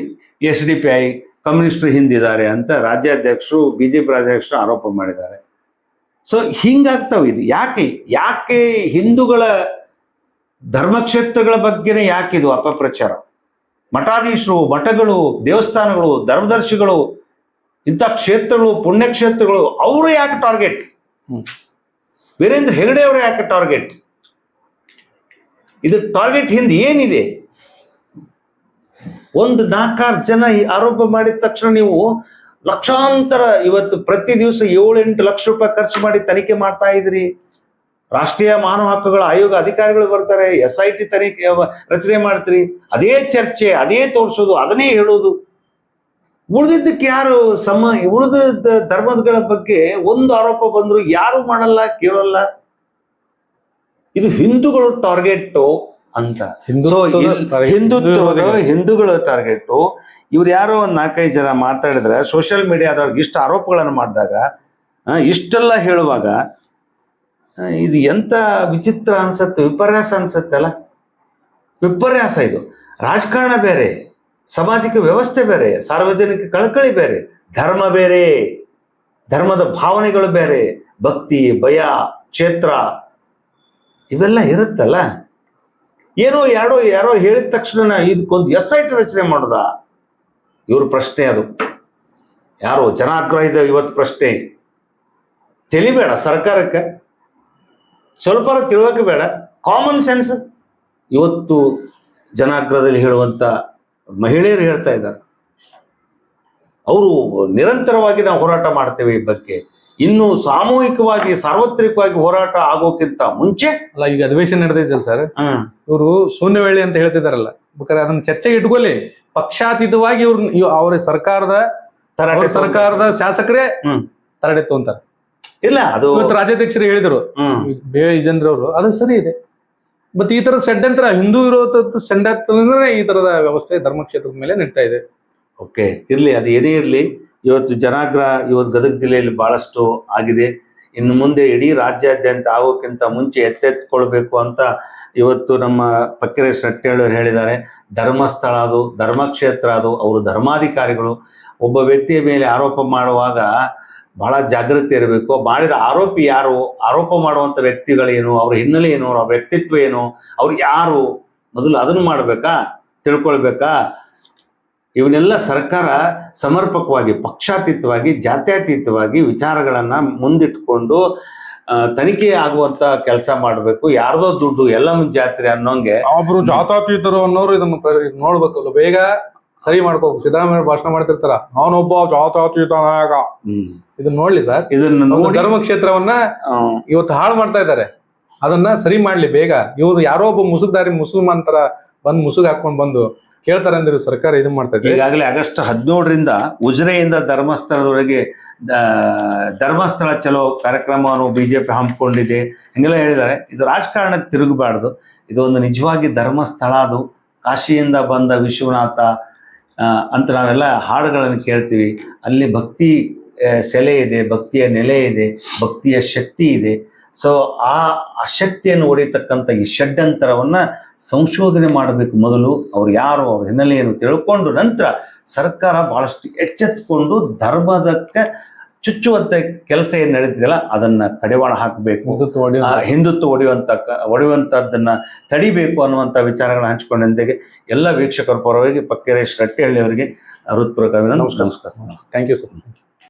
[SPEAKER 2] ಎಸ್ ಡಿ ಪಿ ಐ, ಕಮ್ಯುನಿಸ್ಟ್ರು ಹಿಂದಿದ್ದಾರೆ ಅಂತ ರಾಜ್ಯಾಧ್ಯಕ್ಷರು, ಬಿ ಜೆ ಪಿ ರಾಜ್ಯಾಧ್ಯಕ್ಷರು ಆರೋಪ ಮಾಡಿದ್ದಾರೆ. ಸೊ ಹಿಂಗಾಗ್ತಾವೆ ಇದು. ಯಾಕೆ ಯಾಕೆ ಹಿಂದೂಗಳ ಧರ್ಮಕ್ಷೇತ್ರಗಳ ಬಗ್ಗೆನೇ ಯಾಕೆ ಇದು ಅಪಪ್ರಚಾರ? ಮಠಾಧೀಶರು ಮಠಗಳು ದೇವಸ್ಥಾನಗಳು ಧರ್ಮದರ್ಶಿಗಳು ಇಂಥ ಕ್ಷೇತ್ರಗಳು ಪುಣ್ಯಕ್ಷೇತ್ರಗಳು ಅವರು ಯಾಕೆ ಟಾರ್ಗೆಟ್. ವೀರೇಂದ್ರ ಹೆಗಡೆ ಅವರು ಯಾಕೆ ಟಾರ್ಗೆಟ್? ಇದು ಟಾರ್ಗೆಟ್ ಹಿಂದೆ ಏನಿದೆ? ಒಂದು ನಾಲ್ಕಾರು ಜನ ಈ ಆರೋಪ ಮಾಡಿದ ತಕ್ಷಣ ನೀವು ಲಕ್ಷಾಂತರ ಇವತ್ತು ಪ್ರತಿ ದಿವಸ ಏಳೆಂಟು ಲಕ್ಷ ರೂಪಾಯಿ ಖರ್ಚು ಮಾಡಿ ತನಿಖೆ ಮಾಡ್ತಾ ಇದ್ರಿ ರಾಷ್ಟ್ರೀಯ ಮಾನವ ಹಕ್ಕುಗಳ ಆಯೋಗ ಅಧಿಕಾರಿಗಳು ಬರ್ತಾರೆ ಎಸ್ ಐ ಟಿ ತನಿಖೆ ರಚನೆ ಮಾಡ್ತೀರಿ ಅದೇ ಚರ್ಚೆ ಅದೇ ತೋರಿಸೋದು ಅದನ್ನೇ ಹೇಳೋದು. ಉಳಿದಿದ್ದಕ್ಕೆ ಯಾರು ಸಮ ಉಳಿದ ಧರ್ಮಗಳ ಬಗ್ಗೆ ಒಂದು ಆರೋಪ ಬಂದ್ರು ಯಾರು ಮಾಡಲ್ಲ ಕೇಳಲ್ಲ. ಇದು ಹಿಂದೂಗಳು ಟಾರ್ಗೆಟ್ ಅಂತ. ಹಿಂದೂ
[SPEAKER 3] ಹಿಂದುತ್ವದ
[SPEAKER 2] ಹಿಂದೂಗಳ ಟಾರ್ಗೆಟ್ ಇವ್ರು ಯಾರೋ ಒಂದ್ ನಾಲ್ಕೈದು ಜನ ಮಾತಾಡಿದ್ರೆ ಸೋಷಿಯಲ್ ಮೀಡಿಯಾದವ್ರಿಗೆ ಇಷ್ಟು ಆರೋಪಗಳನ್ನು ಮಾಡಿದಾಗ ಇಷ್ಟೆಲ್ಲ ಹೇಳುವಾಗ ಇದು ಎಂತ ವಿಚಿತ್ರ ಅನ್ಸತ್ತೆ, ವಿಪರ್ಯಾಸ ಅನ್ಸತ್ತಲ್ಲ ವಿಪರ್ಯಾಸ ಇದು. ರಾಜಕಾರಣ ಬೇರೆ, ಸಾಮಾಜಿಕ ವ್ಯವಸ್ಥೆ ಬೇರೆ, ಸಾರ್ವಜನಿಕ ಕಳಕಳಿ ಬೇರೆ, ಧರ್ಮ ಬೇರೆ, ಧರ್ಮದ ಭಾವನೆಗಳು ಬೇರೆ, ಭಕ್ತಿ, ಭಯ, ಕ್ಷೇತ್ರ, ಇವೆಲ್ಲ ಇರುತ್ತಲ್ಲ? ಏನೋ ಯಾರೋ ಯಾರೋ ಹೇಳಿದ ತಕ್ಷಣ ಇದಕ್ಕೊಂದು ಎಸ್ ಐ ಟಿ ರಚನೆ ಮಾಡೋದ? ಇವ್ರ ಪ್ರಶ್ನೆ ಅದು. ಯಾರು ಇದೆ ಇವತ್ತು ಪ್ರಶ್ನೆ. ತಿಳಿಬೇಡ ಸರ್ಕಾರಕ್ಕೆ. ಸ್ವಲ್ಪ ತಿಳುವಳಿಕೆ ಬೇಡ. ಕಾಮನ್ ಸೆನ್ಸ್ ಇವತ್ತು ಜನಾಗ್ರಹದಲ್ಲಿ ಹೇಳುವಂತ ಮಹಿಳೆಯರು ಹೇಳ್ತಾ ಇದ್ದಾರೆ. ಅವರು ನಿರಂತರವಾಗಿ ನಾವು ಹೋರಾಟ ಮಾಡ್ತೇವೆ ಈ ಬಗ್ಗೆ. ಇನ್ನು ಸಾಮೂಹಿಕವಾಗಿ ಸಾರ್ವತ್ರಿಕವಾಗಿ ಹೋರಾಟ ಆಗೋಕ್ಕಿಂತ ಮುಂಚೆ
[SPEAKER 3] ಅಲ್ಲ ಈಗ ಅಧಿವೇಶನ ನಡೆದೈತಲ್ಲ ಸರ್. ಇವರು ಶೂನ್ಯ ವೇಳೆ ಅಂತ ಹೇಳ್ತಿದಾರಲ್ಲ ಬೇಕಾದ್ರೆ ಅದನ್ನ ಚರ್ಚೆಗೆ ಇಟ್ಕೊಳ್ಳಿ. ಪಕ್ಷಾತೀತವಾಗಿ ಇವ್ರ ಇವ್- ಅವ್ರ ಸರ್ಕಾರದ ಸರ್ಕಾರದ ಶಾಸಕರೇ
[SPEAKER 2] ಹ್ಮ್.
[SPEAKER 3] ತರಡೆ ತಗೊಂತಾರ.
[SPEAKER 2] ಇಲ್ಲ ಅದು
[SPEAKER 3] ಇವತ್ತು ರಾಜ್ಯಾಧ್ಯಕ್ಷರು ಹೇಳಿದರು. ಜನರವರು ವಿಜೇಂದ್ರ ಅವರು ಅದು ಸರಿ ಇದೆ. ಮತ್ತೆ ಈ ತರದ ಷಡ್ಯಂತ್ರ ಹಿಂದೂ ವಿರೋಧದ ಷಡ್ಯಂತ್ರದಿಂದನೇ ಈ ತರದ ವ್ಯವಸ್ಥೆ ಧರ್ಮಕ್ಷೇತ್ರದ ಮೇಲೆ ನಡೀತಾ ಇದೆ.
[SPEAKER 2] ಓಕೆ ಇರ್ಲಿ ಅದು ಏನೇ ಇರಲಿ ಇವತ್ತು ಜನಾಗ್ರಹ ಇವತ್ತು ಗದಗ ಜಿಲ್ಲೆಯಲ್ಲಿ ಬಹಳಷ್ಟು ಆಗಿದೆ. ಇನ್ನು ಮುಂದೆ ಇಡೀ ರಾಜ್ಯಾದ್ಯಂತ ಆಗೋಕ್ಕಿಂತ ಮುಂಚೆ ಎತ್ತೆತ್ಕೊಳ್ಬೇಕು ಅಂತ ಇವತ್ತು ನಮ್ಮ ಪಕ್ಕಿರೇಶ್ ಅವರು ಹೇಳಿದ್ದಾರೆ. ಧರ್ಮಸ್ಥಳ ಅದು ಧರ್ಮಕ್ಷೇತ್ರ ಅದು ಅವರು ಧರ್ಮಾಧಿಕಾರಿಗಳು. ಒಬ್ಬ ವ್ಯಕ್ತಿಯ ಮೇಲೆ ಆರೋಪ ಮಾಡುವಾಗ ಬಹಳ ಜಾಗೃತಿ ಇರಬೇಕು. ಮಾಡಿದ ಆರೋಪಿ ಯಾರು? ಆರೋಪ ಮಾಡುವಂಥ ವ್ಯಕ್ತಿಗಳೇನು? ಅವ್ರ ಹಿನ್ನೆಲೆ ಏನು? ಅವ್ರ ವ್ಯಕ್ತಿತ್ವ ಏನು? ಅವ್ರು ಯಾರು? ಮೊದಲು ಅದನ್ನು ಮಾಡಬೇಕಾ? ತಿಳ್ಕೊಳ್ಬೇಕಾ? ಇವನ್ನೆಲ್ಲ ಸರ್ಕಾರ ಸಮರ್ಪಕವಾಗಿ, ಪಕ್ಷಾತೀತವಾಗಿ, ಜಾತ್ಯತೀತವಾಗಿ ವಿಚಾರಗಳನ್ನ ಮುಂದಿಟ್ಕೊಂಡು ತನಿಖೆ ಆಗುವಂತ ಕೆಲಸ ಮಾಡಬೇಕು. ಯಾರ್ದೋ ದುಡ್ಡು, ಎಲ್ಲ ಜಾತ್ರೆ ಅನ್ನೋಂಗೆ
[SPEAKER 3] ಒಬ್ರು ಜಾತಾತೀತರು ಅನ್ನೋರು ಇದನ್ನು ನೋಡ್ಬೇಕಲ್ಲ ಬೇಗ ಸರಿ ಮಾಡ್ಕೋಬೇಕು ಸಿದ್ದರಾಮಯ್ಯ ಭಾಷಣ ಮಾಡ್ತಿರ್ತಾರ. ಅವನೊಬ್ಬ ಜಾತಾತೀತ ನಾಯಕ. ಇದನ್ನ ನೋಡ್ಲಿ ಸರ್.
[SPEAKER 2] ಇದನ್ನ
[SPEAKER 3] ಧರ್ಮ ಕ್ಷೇತ್ರವನ್ನ ಇವತ್ತು ಹಾಳು ಮಾಡ್ತಾ ಇದ್ದಾರೆ. ಅದನ್ನ ಸರಿ ಮಾಡ್ಲಿ ಬೇಗ. ಇವ್ರು ಯಾರೋ ಒಬ್ಬ ಮುಸುಗ್ದಾರಿ ಮುಸಲ್ಮಾನ್ ತರ ಬಂದ್ ಮುಸುಗ್ ಹಾಕೊಂಡ್ ಬಂದು ಕೇಳ್ತಾರೆ ಅಂದ್ರೆ ಸರ್ಕಾರ ಇದು ಮಾಡ್ತಾ ಇದೆ.
[SPEAKER 2] ಈಗಾಗಲೇ ಆಗಸ್ಟ್ ಹದಿನೇಳರಿಂದ ಉಜಿರೆಯಿಂದ ಧರ್ಮಸ್ಥಳದವರೆಗೆ ಧರ್ಮಸ್ಥಳ ಚಲೋ ಕಾರ್ಯಕ್ರಮವನ್ನು ಬಿಜೆಪಿ ಹಮ್ಮಿಕೊಂಡಿದೆ. ಹಿಂಗೆಲ್ಲ ಹೇಳಿದ್ದಾರೆ. ಇದು ರಾಜಕಾರಣಕ್ಕೆ ತಿರುಗಬಾರ್ದು. ಇದು ಒಂದು ನಿಜವಾಗಿ ಧರ್ಮಸ್ಥಳ ಅದು. ಕಾಶಿಯಿಂದ ಬಂದ ವಿಶ್ವನಾಥ ಅಂತ ನಾವೆಲ್ಲ ಹಾಡುಗಳನ್ನು ಕೇಳ್ತೀವಿ. ಅಲ್ಲಿ ಭಕ್ತಿ ಸೆಲೆ ಇದೆ, ಭಕ್ತಿಯ ನೆಲೆ ಇದೆ, ಭಕ್ತಿಯ ಶಕ್ತಿ ಇದೆ. ಸೊ ಆ ಅಶಕ್ತಿಯನ್ನು ಶಕ್ತಿಯನ್ನು ಹೊಡಿತಕ್ಕಂಥ ಈ ಷಡ್ಯಂತರವನ್ನು ಸಂಶೋಧನೆ ಮಾಡಬೇಕು ಮೊದಲು. ಅವ್ರು ಯಾರು, ಅವ್ರ ಹಿನ್ನೆಲೆಯನ್ನು ತಿಳ್ಕೊಂಡು ನಂತರ ಸರ್ಕಾರ ಭಾಳಷ್ಟು ಎಚ್ಚೆತ್ಕೊಂಡು ಧರ್ಮದಕ್ಕೆ ಚುಚ್ಚುವಂತ ಕೆಲಸ ಏನು ನಡೀತಿದೆಯಲ್ಲ ಅದನ್ನ ಕಡಿವಾಣ ಹಾಕಬೇಕು.
[SPEAKER 3] ಹಿಂದುತ್ವ
[SPEAKER 2] ಒಡೆಯುವಂತ ಹೊಡೆಯುವಂತದ್ದನ್ನ ತಡಿಬೇಕು ಅನ್ನುವಂಥ ವಿಚಾರಗಳನ್ನ ಹಂಚಿಕೊಂಡಂತೆಗೆ ಎಲ್ಲ ವೀಕ್ಷಕರ ಪರವಾಗಿ ಪಕ್ಕೆರೇಶ್ ರಟ್ಟಿಹಳ್ಳಿ ಅವರಿಗೆ ಹೃತ್ಪೂರ್ವಕ ನಮಸ್ಕಾರ. ನಮಸ್ಕಾರ.
[SPEAKER 3] Thank you sir